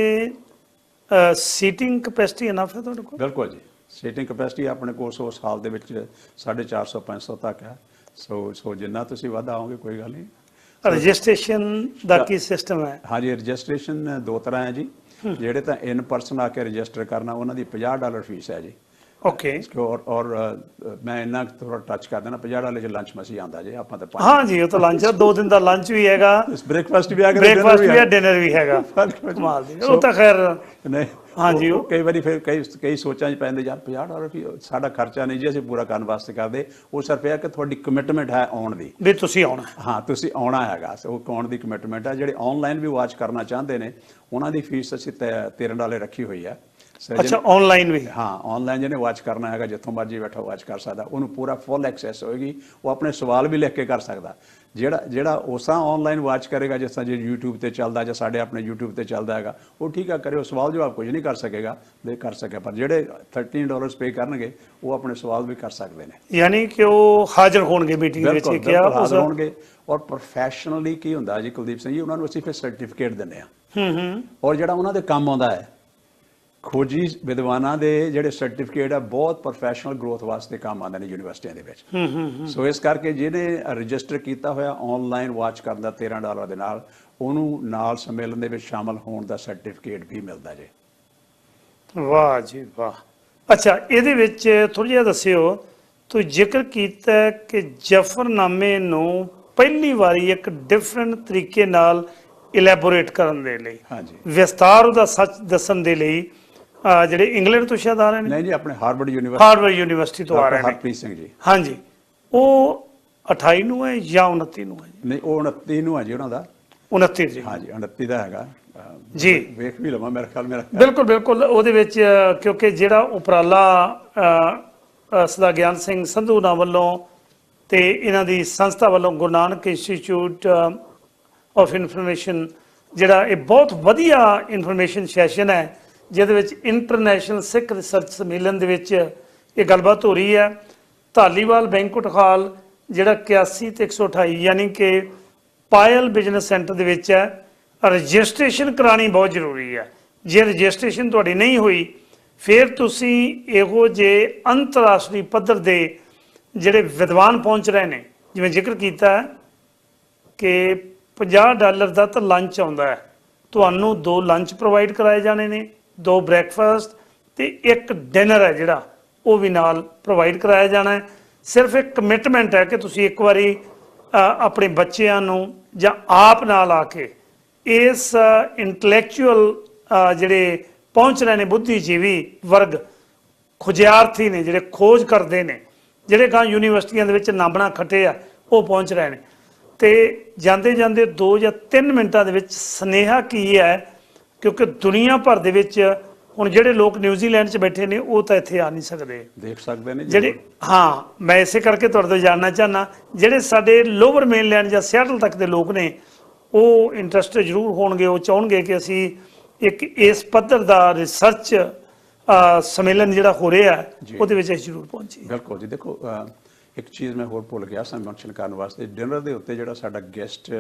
ਸੀਟਿੰਗ ਕੈਪੈਸਿਟੀ ਇਨਫ ਹੈ ਤੁਹਾਡੇ ਕੋਲ? ਬਿਲਕੁਲ ਜੀ। ਸੀਟਿੰਗ ਕੈਪੈਸਿਟੀ ਆਪਣੇ ਕੋਲ ਸੌ ਸਾਲ ਦੇ ਵਿੱਚ 450 500 ਤੱਕ ਹੈ। ਸੋ ਸੋ ਜਿੰਨਾ ਤੁਸੀਂ ਵੱਧ ਆਓਗੇ ਕੋਈ ਗੱਲ ਨਹੀਂ। ਰਜਿਸਟ੍ਰੇਸ਼ਨ ਦਾ ਕੀ ਸਿਸਟਮ ਹੈ? ਹਾਂਜੀ ਰਜਿਸਟ੍ਰੇਸ਼ਨ ਦੋ ਤਰ੍ਹਾਂ ਹੈ ਜੀ। ਜਿਹੜੇ ਤਾਂ ਇਨ ਪਰਸਨ ਆ ਕੇ ਰਜਿਸਟਰ ਕਰਨਾ ਉਹਨਾਂ ਦੀ 50 ਡਾਲਰ ਫੀਸ ਹੈ ਜੀ। ਓਕੇ ਔਰ ਔਰ ਮੈਂ ਇੰਨਾ ਥੋੜਾ ਟੱਚ ਕਰ ਦੇਣਾ 50 ਡਾਲਰ ਚ ਲੰਚ ਮਸੀ ਆਉਂਦਾ ਜੀ ਆਪਾਂ ਤਾਂ ਹਾਂ ਜੀ ਉਹ ਤਾਂ ਲੰਚ ਦੋ ਦਿਨ ਦਾ ਲੰਚ ਵੀ ਹੈਗਾ। ਬ੍ਰੇਕਫਾਸਟ ਵੀ ਆ ਗਿਆ ਬ੍ਰੇਕਫਾਸਟ ਵੀ ਹੈ ਡਿਨਰ ਵੀ ਹੈਗਾ। ਕਮਾਲ ਦੀ ਉਹ ਤਾਂ ਖੈਰ ਨਹੀਂ। ਹਾਂਜੀ, ਉਹ ਕਈ ਵਾਰੀ ਫਿਰ ਕਈ ਕਈ ਸੋਚਾਂ 'ਚ ਪੈਂਦੇ ਯਾਰ 50 ਡਾਲਰ ਵੀ ਸਾਡਾ ਖਰਚਾ ਨਹੀਂ ਜੀ ਅਸੀਂ ਪੂਰਾ ਕਰਨ ਵਾਸਤੇ ਕਰਦੇ। ਉਹ ਸਿਰਫ ਇਹ ਕਿ ਤੁਹਾਡੀ ਕਮਿਟਮੈਂਟ ਹੈ ਆਉਣ ਦੀ। ਵੀ ਤੁਸੀਂ ਆਉਣਾ ਹਾਂ। ਤੁਸੀਂ ਆਉਣਾ ਹੈਗਾ। ਉਹ ਆਉਣ ਦੀ ਕਮਿਟਮੈਂਟ ਹੈ ਜਿਹੜੇ ਆਨਲਾਈਨ ਵੀ ਵਾਚ ਕਰਨਾ ਚਾਹੁੰਦੇ ਨੇ ਉਹਨਾਂ ਦੀ ਫੀਸ ਅਸੀਂ 13 ਡਾਲਰ ਰੱਖੀ ਹੋਈ ਹੈ ਅੱਛਾ ਆਨਲਾਈਨ ਵੀ। ਹਾਂ ਆਨਲਾਈਨ ਜਿਹਨੇ ਵਾਚ ਕਰਨਾ ਹੈਗਾ ਜਿੱਥੋਂ ਮਰਜ਼ੀ ਬੈਠਾ ਵਾਚ ਕਰ ਸਕਦਾ। ਉਹਨੂੰ ਪੂਰਾ ਫੁੱਲ ਐਕਸੈਸ ਹੋਏਗੀ। ਉਹ ਆਪਣੇ ਸਵਾਲ ਵੀ ਲਿਖ ਕੇ ਕਰ ਸਕਦਾ। ਜਿਹੜਾ ਜਿਹੜਾ ਉਸਾਂ ਆਨਲਾਈਨ ਵਾਚ ਕਰੇਗਾ ਜਿਸ ਤਰ੍ਹਾਂ ਜੇ YouTube ਤੇ ਚੱਲਦਾ ਜਾਂ ਸਾਡੇ ਆਪਣੇ YouTube ਤੇ ਚੱਲਦਾ ਹੈਗਾ ਉਹ ਠੀਕ ਆ ਕਰਿਓ ਸਵਾਲ ਜਵਾਬ ਕੁਝ ਨਹੀਂ ਕਰ ਸਕੇਗਾ ਦੇ ਕਰ ਸਕਿਆ ਪਰ ਜਿਹੜੇ 13 ਡਾਲਰਸ ਪੇ ਕਰਨਗੇ ਉਹ ਆਪਣੇ ਸਵਾਲ ਵੀ ਕਰ ਸਕਦੇ ਨੇ। ਯਾਨੀ ਕਿ ਉਹ ਹਾਜ਼ਰ ਹੋਣਗੇ ਮੀਟਿੰਗ ਵਿੱਚ ਇਹ ਕਿਹਾ ਹਾਜ਼ਰ ਹੋਣਗੇ। ਔਰ ਪ੍ਰੋਫੈਸ਼ਨਲੀ ਕੀ ਹੁੰਦਾ ਜੀ ਕੁਲਦੀਪ ਸਿੰਘ ਜੀ ਉਹਨਾਂ ਨੂੰ ਅਸੀਂ ਫਿਰ ਸਰਟੀਫਿਕੇਟ ਦਿੰਦੇ ਆ ਹੂੰ ਹੂੰ। ਔਰ ਜਿਹੜਾ ਉਹਨਾਂ ਦੇ ਕੰਮ ਆਉਂਦਾ ਹੈ ਖੋਜੀ ਵਿਦਵਾਨਾਂ ਦੇ ਜਿਹੜੇ ਸਰਟੀਫਿਕੇਟ ਆ ਬਹੁਤ ਪ੍ਰੋਫੈਸ਼ਨਲ ਗਰੋਥ ਵਾਸਤੇ ਕੰਮ ਆਉਂਦੇ ਨੇ ਯੂਨੀਵਰਸਿਟੀਆਂ ਦੇ ਵਿੱਚ। ਹੂੰ ਹੂੰ ਸੋ ਇਸ ਕਰਕੇ ਜਿਹਨੇ ਰਜਿਸਟਰ ਕੀਤਾ ਹੋਇਆ ਆਨਲਾਈਨ ਵਾਚ ਕਰਨ ਦਾ 13 ਡਾਲਰ ਦੇ ਨਾਲ ਉਹਨੂੰ ਨਾਲ ਸੰਮੇਲਨ ਦੇ ਵਿੱਚ ਸ਼ਾਮਲ ਹੋਣ ਦਾ ਸਰਟੀਫਿਕੇਟ ਵੀ ਮਿਲਦਾ ਜੇ। ਵਾਹ ਜੀ ਵਾਹ। ਅੱਛਾ ਇਹਦੇ ਵਿੱਚ ਥੋੜਾ ਜਿਹਾ ਦੱਸਿਓ ਤੁਸੀਂ ਜ਼ਿਕਰ ਕੀਤਾ ਕਿ ਜਫਰਨਾਮੇ ਨੂੰ ਪਹਿਲੀ ਵਾਰੀ ਇੱਕ ਡਿਫਰੈਂਟ ਤਰੀਕੇ ਨਾਲ ਇਲੈਬੋਰੇਟ ਕਰਨ ਦੇ ਲਈ ਹਾਂਜੀ। ਵਿਸਤਾਰ ਉਹਦਾ ਸੱਚ ਦੱਸਣ ਦੇ ਲਈ ਅਹ, ਜਿਹੜੇ ਇੰਗਲੈਂਡ ਤੋਂ ਸ਼ਾਇਦ ਆ ਰਹੇ ਨੇ? ਨਹੀਂ ਜੀ ਆਪਣੇ ਹਾਰਵਰਡ ਯੂਨੀਵਰਸਿਟੀ ਹਾਰਵਰਡ ਯੂਨੀਵਰਸਿਟੀ ਤੋਂ ਆ ਰਹੇ ਨੇ। ਹਰਪ੍ਰੀਤ ਸਿੰਘ ਜੀ। ਹਾਂਜੀ। ਉਹ 28 ਨੂੰ ਹੈ ਜਾਂ 29 ਨੂੰ ਹੈ ਨਹੀਂ ਉਹ 29 ਨੂੰ ਹੈ ਜੀ ਉਹਨਾਂ ਦਾ। 29 ਜੀ। ਹਾਂਜੀ 29 ਦਾ ਹੈਗਾ। ਅਹ, ਜੀ। ਵੇਖ ਵੀ ਲਵਾਂ ਮੇਰੇ ਖਿਆਲ ਮੇਰਾ ਬਿਲਕੁਲ ਬਿਲਕੁਲ। ਉਹਦੇ ਵਿੱਚ ਅ, ਕਿਉਂਕਿ ਜਿਹੜਾ ਉਪਰਾਲਾ ਅ, ਅ, ਸਦਾ ਗਿਆਨ ਸਿੰਘ ਸੰਧੂ ਨਾ ਵੱਲੋਂ ਤੇ ਇਹਨਾਂ ਦੀ ਸੰਸਥਾ ਵੱਲੋਂ Guru Nanak institute of information ਜਿਹੜਾ ਇਹ ਬਹੁਤ ਵਧੀਆ ਇਨਫੋਰਮੇਸ਼ਨ ਸੈਸ਼ਨ ਹੈ ਜਿਹਦੇ ਵਿੱਚ ਇੰਟਰਨੈਸ਼ਨਲ ਸਿੱਖ ਰਿਸਰਚ ਸੰਮੇਲਨ ਦੇ ਵਿੱਚ ਇਹ ਗੱਲਬਾਤ ਹੋ ਰਹੀ ਹੈ। ਧਾਲੀਵਾਲ ਬੈਂਕੁਟ ਹਾਲ, ਜਿਹੜਾ 81 ਤੇ 128 ਯਾਨੀ ਕਿ ਪਾਇਲ ਬਿਜ਼ਨਸ ਸੈਂਟਰ ਦੇ ਵਿੱਚ ਹੈ। ਰਜਿਸਟ੍ਰੇਸ਼ਨ ਕਰਾਣੀ ਬਹੁਤ ਜ਼ਰੂਰੀ ਹੈ। ਜੇ ਰਜਿਸਟ੍ਰੇਸ਼ਨ ਤੁਹਾਡੀ ਨਹੀਂ ਹੋਈ, ਫਿਰ ਤੁਸੀਂ ਇਹੋ ਜੇ ਅੰਤਰਰਾਸ਼ਟਰੀ ਪੱਧਰ ਦੇ ਜਿਹੜੇ ਵਿਦਵਾਨ ਪਹੁੰਚ ਰਹੇ ਨੇ, ਜਿਵੇਂ ਜ਼ਿਕਰ ਕੀਤਾ ਕਿ 50 ਡਾਲਰ ਦਾ ਤਾਂ ਲੰਚ ਆਉਂਦਾ ਹੈ। ਤੁਹਾਨੂੰ ਦੋ ਲੰਚ ਪ੍ਰੋਵਾਈਡ ਕਰਾਏ ਜਾਣੇ ਨੇ। ਦੋ ਬ੍ਰੈਕਫਾਸਟ ਤੇ ਇੱਕ ਡਿਨਰ ਹੈ ਜਿਹੜਾ, ਉਹ ਵੀ ਨਾਲ ਪ੍ਰੋਵਾਈਡ ਕਰਾਇਆ ਜਾਣਾ ਹੈ। ਸਿਰਫ ਇੱਕ ਕਮਿਟਮੈਂਟ ਹੈ ਕਿ ਤੁਸੀਂ ਇੱਕ ਵਾਰੀ ਆਪਣੇ ਬੱਚਿਆਂ ਨੂੰ ਜਾਂ ਆਪ ਨਾਲ ਆ ਕੇ ਇਸ ਇੰਟੈਲੈਕਚੁਅਲ ਜਿਹੜੇ ਪਹੁੰਚ ਰਹੇ ਨੇ ਬੁੱਧੀਜੀਵੀ ਵਰਗ, ਖੁਜਿਆਰਥੀ ਨੇ, ਜਿਹੜੇ ਖੋਜ ਕਰਦੇ ਨੇ, ਜਿਹੜੇ ਗਾਂ ਯੂਨੀਵਰਸਿਟੀਆਂ ਦੇ ਵਿੱਚ ਨਾਮਣਾ ਖੱਟੇ ਆ, ਉਹ ਪਹੁੰਚ ਰਹੇ ਨੇ। ਤੇ ਜਾਂਦੇ ਜਾਂਦੇ 2 ਜਾਂ 3 ਮਿੰਟਾਂ ਦੇ ਵਿੱਚ ਸਨੇਹਾ ਕੀ ਹੈ ਕਿਉਂਕਿ ਦੁਨੀਆ ਭਰ ਦੇ ਵਿੱਚ ਹੁਣ ਜਿਹੜੇ ਲੋਕ ਨਿਊਜ਼ੀਲੈਂਡ 'ਚ ਬੈਠੇ ਨੇ ਉਹ ਤਾਂ ਇੱਥੇ ਆ ਨਹੀਂ ਸਕਦੇ ਦੇਖ ਸਕਦੇ ਨੇ। ਜਿਹੜੇ ਹਾਂ ਮੈਂ ਇਸੇ ਕਰਕੇ ਤੁਹਾਡੇ ਤੋਂ ਜਾਣਨਾ ਚਾਹਨਾ ਜਿਹੜੇ ਸਾਡੇ ਲੋਅਰ ਮੇਨਲੈਂਡ ਜਾਂ ਸਿਆਟਲ ਤੱਕ ਦੇ ਲੋਕ ਨੇ ਉਹ ਇੰਟਰਸਟਡ ਜ਼ਰੂਰ ਹੋਣਗੇ ਉਹ ਚਾਹਣਗੇ ਕਿ ਅਸੀਂ ਇੱਕ ਇਸ ਪੱਧਰ ਦਾ ਰਿਸਰਚ ਸੰਮੇਲਨ ਜਿਹੜਾ ਹੋ ਰਿਹਾ। ਉਹਦੇ ਵਿੱਚ ਅਸੀਂ ਜ਼ਰੂਰ ਪਹੁੰਚੀਏ ਬਿਲਕੁਲ ਜੀ ਦੇਖੋ ਇੱਕ ਚੀਜ਼ ਮੈਂ ਹੋਰ ਭੁੱਲ ਗਿਆ ਸਾਂ ਮੈਂਸ਼ਨ ਕਰਨ ਵਾਸਤੇ ਡਿਨਰ ਦੇ ਉੱਤੇ ਜਿਹੜਾ ਸਾਡਾ ਗੈਸਟ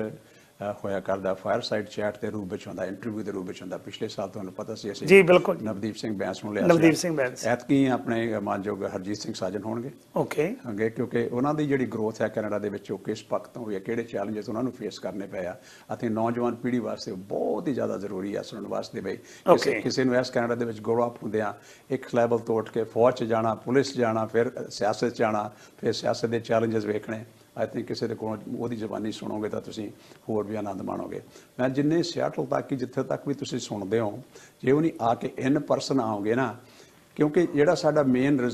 ਹੋਇਆ ਕਰਦਾ। ਫਾਇਰਸਾਈਡ ਚੈਟ ਦੇ ਰੂਪ ਵਿੱਚ ਹੁੰਦਾ ਇੰਟਰਵਿਊ ਦੇ ਰੂਪ ਵਿੱਚ ਹੁੰਦਾ। ਪਿਛਲੇ ਸਾਲ ਤੁਹਾਨੂੰ ਪਤਾ ਸੀ ਅਸੀਂ ਜੀ ਬਿਲਕੁਲ ਨਵਦੀਪ ਸਿੰਘ ਬੈਂਸ ਨੂੰ ਲਿਆ ਨਵਦੀਪ ਸਿੰਘ ਬੈਂਸ। ਐਤਕੀ ਆਪਣੇ ਮਾਨਯੋਗ ਹਰਜੀਤ ਸਿੰਘ ਸਾਜਨ ਹੋਣਗੇ। ਓਕੇ ਹੋਣਗੇ ਕਿਉਂਕਿ ਉਹਨਾਂ ਦੀ ਜਿਹੜੀ ਗਰੋਥ ਹੈ ਕੈਨੇਡਾ ਦੇ ਵਿੱਚ ਉਹ ਕਿਸ ਪੱਖ ਤੋਂ ਹੋਈ ਹੈ ਕਿਹੜੇ ਚੈਲੰਜਸ ਉਹਨਾਂ ਨੂੰ ਫੇਸ ਕਰਨੇ ਪਏ ਆ ਅਤੇ ਨੌਜਵਾਨ ਪੀੜ੍ਹੀ ਵਾਸਤੇ ਬਹੁਤ ਹੀ ਜ਼ਿਆਦਾ ਜ਼ਰੂਰੀ ਹੈ ਸੁਣਨ ਵਾਸਤੇ ਬਈ ਕਿਸੇ ਨੂੰ ਇਸ ਕੈਨੇਡਾ ਦੇ ਵਿੱਚ ਗਰੋ ਅਪ ਹੁੰਦਿਆਂ ਇੱਕ ਲੈਵਲ ਤੋਂ ਉੱਠ ਕੇ ਫੌਜ 'ਚ ਜਾਣਾ ਪੁਲਿਸ 'ਚ ਜਾਣਾ ਫਿਰ ਸਿਆਸਤ 'ਚ ਜਾਣਾ ਫਿਰ ਸਿਆਸਤ ਦੇ ਚੈਲੰਜਸ ਵੇਖਣੇ। ਆਈ ਥਿੰਕ ਕਿਸੇ ਦੇ ਕੋਲ ਉਹਦੀ ਜ਼ਬਾਨੀ ਸੁਣੋਗੇ ਤਾਂ ਤੁਸੀਂ ਹੋਰ ਵੀ ਆਨੰਦ ਮਾਣੋਗੇ। ਮੈਂ ਜਿੰਨੇ ਸਿਆਟਲ ਤੱਕ ਕਿ ਜਿੱਥੇ ਤੱਕ ਵੀ ਤੁਸੀਂ ਸੁਣਦੇ ਹੋ ਜੇ ਉਹ ਨਹੀਂ ਆ ਕੇ ਇਨ ਪਰਸਨ ਆਓਗੇ ਨਾ ਕਿਉਂਕਿ ਜਿਹੜਾ ਸਾਡਾ ਮੇਨ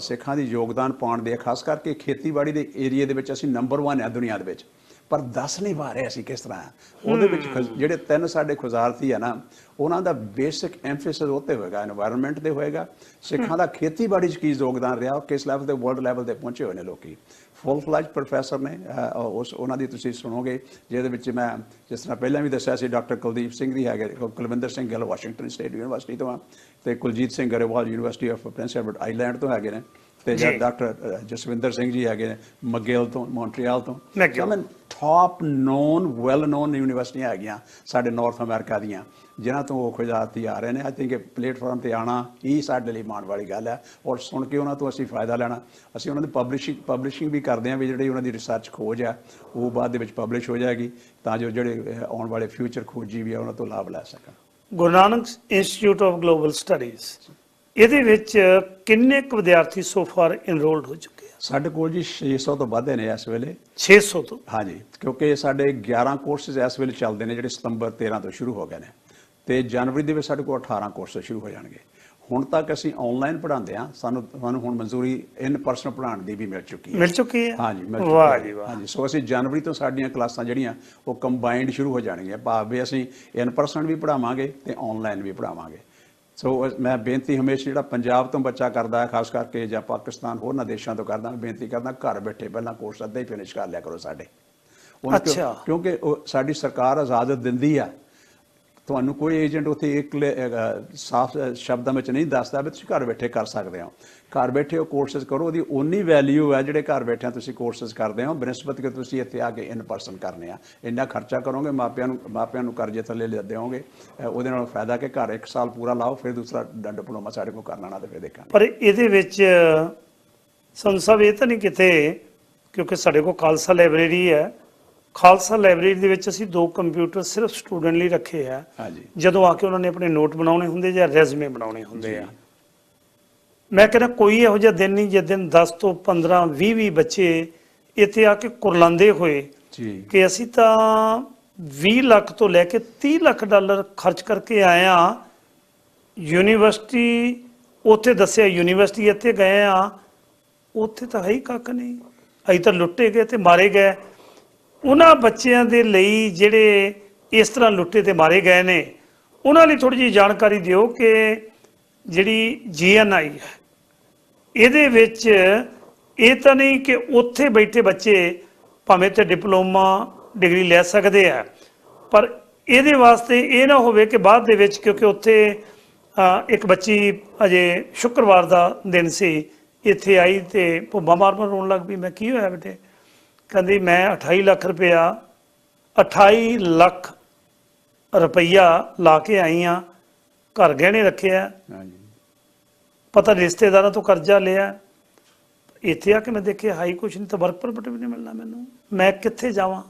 ਸਿੱਖਾਂ ਦੀ ਯੋਗਦਾਨ ਪਾਉਣ ਦੇ ਖਾਸ ਕਰਕੇ ਖੇਤੀਬਾੜੀ ਦੇ ਏਰੀਆ ਦੇ ਵਿੱਚ ਅਸੀਂ ਨੰਬਰ 1 ਆ ਦੁਨੀਆ ਦੇ ਵਿੱਚ। ਪਰ ਦੱਸ ਨਹੀਂ ਪਾ ਰਹੇ ਅਸੀਂ ਕਿਸ ਤਰ੍ਹਾਂ। ਉਹਦੇ ਵਿੱਚ ਜਿਹੜੇ ਤਿੰਨ ਸਾਡੇ ਖੁਜ਼ਾਰਤੀ ਆ ਨਾ ਉਹਨਾਂ ਦਾ ਬੇਸਿਕ ਐਮਫੇਸਿਸ ਉੱਤੇ ਹੋਏਗਾ এনवायरमेंट ਤੇ ਹੋਏਗਾ। ਸਿੱਖਾਂ ਦਾ ਖੇਤੀਬਾੜੀ 'ਚ ਕੀ ਯੋਗਦਾਨ ਰਿਹਾ ਉਹ ਕਿਸ ਲੈਵਲ ਤੇ ਵਰਲਡ ਲੈਵਲ ਤੇ ਪਹੁੰਚੇ ਹੋਏ ਨੇ ਲੋਕੀ। ਫੁੱਲ ਫਲੈਜ ਪ੍ਰੋਫੈਸਰ ਨੇ ਉਸ ਉਹਨਾਂ ਦੀ ਤੁਸੀਂ ਸੁਣੋਗੇ, ਜਿਹਦੇ ਵਿੱਚ ਮੈਂ ਜਿਸ ਤਰ੍ਹਾਂ ਪਹਿਲਾਂ ਵੀ ਦੱਸਿਆ ਸੀ, ਡਾਕਟਰ ਕੁਲਦੀਪ ਸਿੰਘ ਦੀ ਹੈਗੇ Kulwinder Singh Gill, Washington state university ਤੋਂ ਆ, ਤੇ Kuljeet Singh Grewal, university of Prince Edward Island ਤੋਂ ਹੈਗੇ ਨੇ। ਤੇ ਜੀ। ਡਾਕਟਰ ਜਸਵਿੰਦਰ ਸਿੰਘ ਜੀ ਹੈਗੇ ਨੇ ਮਗੇਲ ਤੋਂ ਮੌਂਟਰੀਅਲ ਤੋਂ। McGill। ਮਨ ਟਾਪ ਨੋਨ ਵੈਲ ਨੋਨ ਯੂਨੀਵਰਸਿਟੀਆਂ ਹੈਗੀਆਂ ਸਾਡੇ ਨਾਰਥ ਅਮਰੀਕਾ ਦੀਆਂ ਜਿਨ੍ਹਾਂ ਤੋਂ ਉਹ ਖੁਜਾਤੀ ਆ ਰਹੇ ਨੇ। ਆਈ ਥਿੰਕ ਪਲੇਟਫਾਰਮ ਤੇ ਆਣਾ ਹੀ ਸਾਡੇ ਲਈ ਮਾਣ ਵਾਲੀ ਗੱਲ ਹੈ। ਔਰ ਸੁਣ ਕੇ ਉਹਨਾਂ ਤੋਂ ਅਸੀਂ ਫਾਇਦਾ ਲੈਣਾ। ਅਸੀਂ ਉਹਨਾਂ ਦੀ ਪਬਲਿਸ਼ਿੰਗ ਪਬਲਿਸ਼ਿੰਗ ਵੀ ਕਰਦੇ ਹਾਂ ਵੀ ਜਿਹੜੀ ਉਹਨਾਂ ਦੀ ਰਿਸਰਚ ਖੋਜ ਆ ਉਹ ਬਾਅਦ ਦੇ ਵਿੱਚ ਪਬਲਿਸ਼ ਹੋ ਜਾਏਗੀ ਤਾਂ ਜੋ ਜਿਹੜੇ ਆਉਣ ਵਾਲੇ ਫਿਊਚਰ ਖੋਜੀ ਵੀ ਆ ਉਹਨਾਂ ਤੋਂ ਲਾਭ ਲੈ ਸਕਣ। Guru Nanak institute of global studies ਇਹਦੇ ਵਿੱਚ ਕਿੰਨੇ ਕੁ ਵਿਦਿਆਰਥੀ ਸੋ ਫਾਰ ਇਨਰੋਲਡ ਹੋ ਚੁੱਕੇ ਆ? ਸਾਡੇ ਕੋਲ ਜੀ 600 ਤੋਂ ਵੱਧ ਨੇ ਇਸ ਵੇਲੇ। 600 ਤੋਂ? ਹਾਂਜੀ ਕਿਉਂਕਿ ਸਾਡੇ 11 ਕੋਰਸਿਸ ਇਸ ਵੇਲੇ ਚੱਲਦੇ ਨੇ ਜਿਹੜੇ ਸਤੰਬਰ 13 ਤੋਂ ਸ਼ੁਰੂ ਹੋ ਗਏ ਨੇ। ਤੇ ਜਨਵਰੀ ਦੇ ਵਿੱਚ ਸਾਡੇ ਕੋਲ 18 ਕੋਰਸ ਸ਼ੁਰੂ ਹੋ ਜਾਣਗੇ। ਹੁਣ ਤੱਕ ਅਸੀਂ ਆਨਲਾਈਨ ਪੜ੍ਹਾਉਂਦੇ ਹਾਂ ਸਾਨੂੰ ਸਾਨੂੰ ਹੁਣ ਮਨਜ਼ੂਰੀ ਇਨ ਪਰਸਨ ਪੜ੍ਹਾਉਣ ਦੀ ਵੀ ਮਿਲ ਚੁੱਕੀ ਹੈ। ਮਿਲ ਚੁੱਕੀ ਹੈ? ਹਾਂਜੀ ਮਿਲ ਵਾਹ ਚੁੱਕੀ ਜੀ ਹੈ ਵਾਹ। ਹਾਂਜੀ ਸੋ ਅਸੀਂ ਜਨਵਰੀ ਤੋਂ ਸਾਡੀਆਂ ਕਲਾਸਾਂ ਜਿਹੜੀਆਂ ਉਹ ਕੰਬਾਈਨਡ ਸ਼ੁਰੂ ਹੋ ਜਾਣਗੀਆਂ। ਭਾਵ ਅਸੀਂ ਇਨ ਪਰਸਨ ਵੀ ਪੜ੍ਹਾਵਾਂਗੇ ਤੇ ਆਨਲਾਈਨ ਵੀ ਪੜ੍ਹਾਵਾਂਗੇ। ਸੋ ਮੈਂ ਬੇਨਤੀ ਹਮੇਸ਼ਾ ਜਿਹੜਾ ਪੰਜਾਬ ਤੋਂ ਬੱਚਾ ਕਰਦਾ ਹੈ ਖਾਸ ਕਰਕੇ ਜਾਂ ਪਾਕਿਸਤਾਨ ਹੋਰਨਾਂ ਦੇਸ਼ਾਂ ਤੋਂ ਕਰਦਾ ਮੈਂ ਬੇਨਤੀ ਕਰਦਾ ਘਰ ਬੈਠੇ ਪਹਿਲਾਂ ਕੋਰਸ ਅੱਧਾ ਹੀ ਫਿਨਿਸ਼ ਕਰ ਲਿਆ ਕਰੋ ਸਾਡੇ ਅੱਛਾ। ਕਿਉਂਕਿ ਉਹ ਸਾਡੀ ਸਰਕਾਰ ਇਜਾਜ਼ਤ ਦਿੰਦੀ ਆ ਤੁਹਾਨੂੰ ਕੋਈ ਏਜੰਟ ਉੱਥੇ ਇੱਕ ਲ- ਸਾਫ਼ ਸ਼ਬਦਾਂ ਵਿੱਚ ਨਹੀਂ ਦੱਸਦਾ ਵੀ ਤੁਸੀਂ ਘਰ ਬੈਠੇ ਕਰ ਸਕਦੇ ਹੋ। ਘਰ ਬੈਠੇ ਉਹ ਕੋਰਸਸ ਕਰੋ, ਉਹਦੀ ਓਨੀ ਵੈਲਿਊ ਹੈ ਜਿਹੜੇ ਘਰ ਬੈਠਿਆਂ ਤੁਸੀਂ ਕੋਰਸਸ ਕਰਦੇ ਹੋ ਬਨਸਪਤ ਕਿ ਤੁਸੀਂ ਇੱਥੇ ਆ ਕੇ ਇਨ ਪਰਸਨ ਕਰਨੇ ਆ। ਇੰਨਾ ਖਰਚਾ ਕਰੋਗੇ, ਮਾਪਿਆਂ ਨੂੰ ਮਾਪਿਆਂ ਨੂੰ ਕਰਜ਼ੇ ਥੱਲੇ ਲੈ, ਦਿਓਗੇ ਉਹਦੇ ਨਾਲ ਫਾਇਦਾ ਕਿ ਘਰ ਇੱਕ ਸਾਲ ਪੂਰਾ ਲਾਓ, ਫਿਰ ਦੂਸਰਾ ਡਿਪਲੋਮਾ ਸਾਡੇ ਕੋਲ ਕਰ ਲੈਣਾ ਤੇ ਫਿਰ ਦੇਖਾਂਗੇ। ਪਰ ਇਹਦੇ ਵਿੱਚ ਸੰਤ ਇਹ ਤਾਂ ਨਹੀਂ ਕਿਤੇ, ਕਿਉਂਕਿ ਸਾਡੇ ਕੋਲ ਖਾਲਸਾ ਲਾਇਬ੍ਰੇਰੀ ਹੈ ਖਾਲਸਾ ਲਾਇਬ੍ਰੇਰੀ ਦੇ ਵਿੱਚ ਅਸੀਂ ਦੋ ਕੰਪਿਊਟਰ ਸਿਰਫ ਸਟੂਡੈਂਟ ਲਈ ਰੱਖੇ ਆ। ਹਾਂਜੀ। ਜਦੋਂ ਆ ਕੇ ਉਹਨਾਂ ਨੇ ਆਪਣੇ ਨੋਟ ਬਣਾਉਣੇ ਹੁੰਦੇ ਜਾਂ ਰੈਜ਼ੂਮੇ ਬਣਾਉਣੇ ਹੁੰਦੇ ਆ। ਮੈਂ ਕਹਿੰਦਾ ਕੋਈ ਇਹੋ ਜਿਹਾ ਦਿਨ ਨਹੀਂ ਜਿਸ ਦਿਨ 10 ਤੋਂ 15 20 20 ਬੱਚੇ ਇੱਥੇ ਆ ਕੇ ਕੁਰਲਾਉਂਦੇ ਹੋਏ ਜੀ। ਕਿ ਅਸੀਂ ਤਾਂ 20 ਲੱਖ ਤੋਂ ਲੈ ਕੇ 30 ਲੱਖ ਡਾਲਰ ਖਰਚ ਕਰਕੇ ਆਏ ਆ। ਯੂਨੀਵਰਸਿਟੀ ਉੱਥੇ ਦੱਸਿਆ ਯੂਨੀਵਰਸਿਟੀ ਇੱਥੇ ਗਏ ਆ। ਉੱਥੇ ਤਾਂ ਹੈ ਹੀ ਕੱਖ ਨਹੀਂ। ਅਸੀਂ ਤਾਂ ਲੁੱਟੇ ਗਏ ਤੇ ਮਾਰੇ ਗਏ। ਉਹਨਾਂ ਬੱਚਿਆਂ ਦੇ ਲਈ ਜਿਹੜੇ ਇਸ ਤਰ੍ਹਾਂ ਲੁੱਟੇ ਤੇ ਮਾਰੇ ਗਏ ਨੇ, ਉਹਨਾਂ ਲਈ ਥੋੜੀ ਜਿਹੀ ਜਾਣਕਾਰੀ ਦਿਓ ਕਿ ਜਿਹੜੀ ਜੀਐਨਆਈ ਹੈ, ਇਹਦੇ ਵਿੱਚ ਇਹ ਤਾਂ ਨਹੀਂ ਕਿ ਉੱਥੇ ਬੈਠੇ ਬੱਚੇ ਭਾਵੇਂ ਤੇ ਡਿਪਲੋਮਾ, ਡਿਗਰੀ ਲੈ ਸਕਦੇ ਆ, ਪਰ ਇਹਦੇ ਵਾਸਤੇ ਇਹ ਨਾ ਹੋਵੇ ਕਿ ਬਾਅਦ ਦੇ ਵਿੱਚ ਕਿਉਂਕਿ ਉੱਥੇ ਇੱਕ ਬੱਚੀ ਅਜੇ ਸ਼ੁੱਕਰਵਾਰ ਦਾ ਦਿਨ ਸੀ, ਇੱਥੇ ਆਈ ਤੇ ਭੁੱਬਾ ਮਾਰ ਮਾਰ ਰੋਣ ਲੱਗ ਪਈ, ਮੈਂ ਕੀ ਹੋਇਆ ਬੇਟੇ? ਕਹਿੰਦੀ ਮੈਂ 28 ਲੱਖ ਰੁਪਇਆ 28 ਲੱਖ ਰੁਪਈਆ ਲਾ ਕੇ ਆਈ ਆ ਘਰ ਗਹਿਣੇ ਰੱਖਿਆ ਹਾਂਜੀ। ਪਤਾ ਰਿਸ਼ਤੇਦਾਰਾਂ ਤੋਂ ਕਰਜ਼ਾ ਲਿਆ। ਇੱਥੇ ਆ ਕੇ ਮੈਂ ਦੇਖਿਆ ਹਾਈ ਕੁਛ ਨਹੀਂ ਤਾਂ ਵਰਕ ਪਰਮਿਟ ਵੀ ਨਹੀਂ ਮਿਲਣਾ ਮੈਨੂੰ। ਮੈਂ ਕਿੱਥੇ ਜਾਵਾਂ?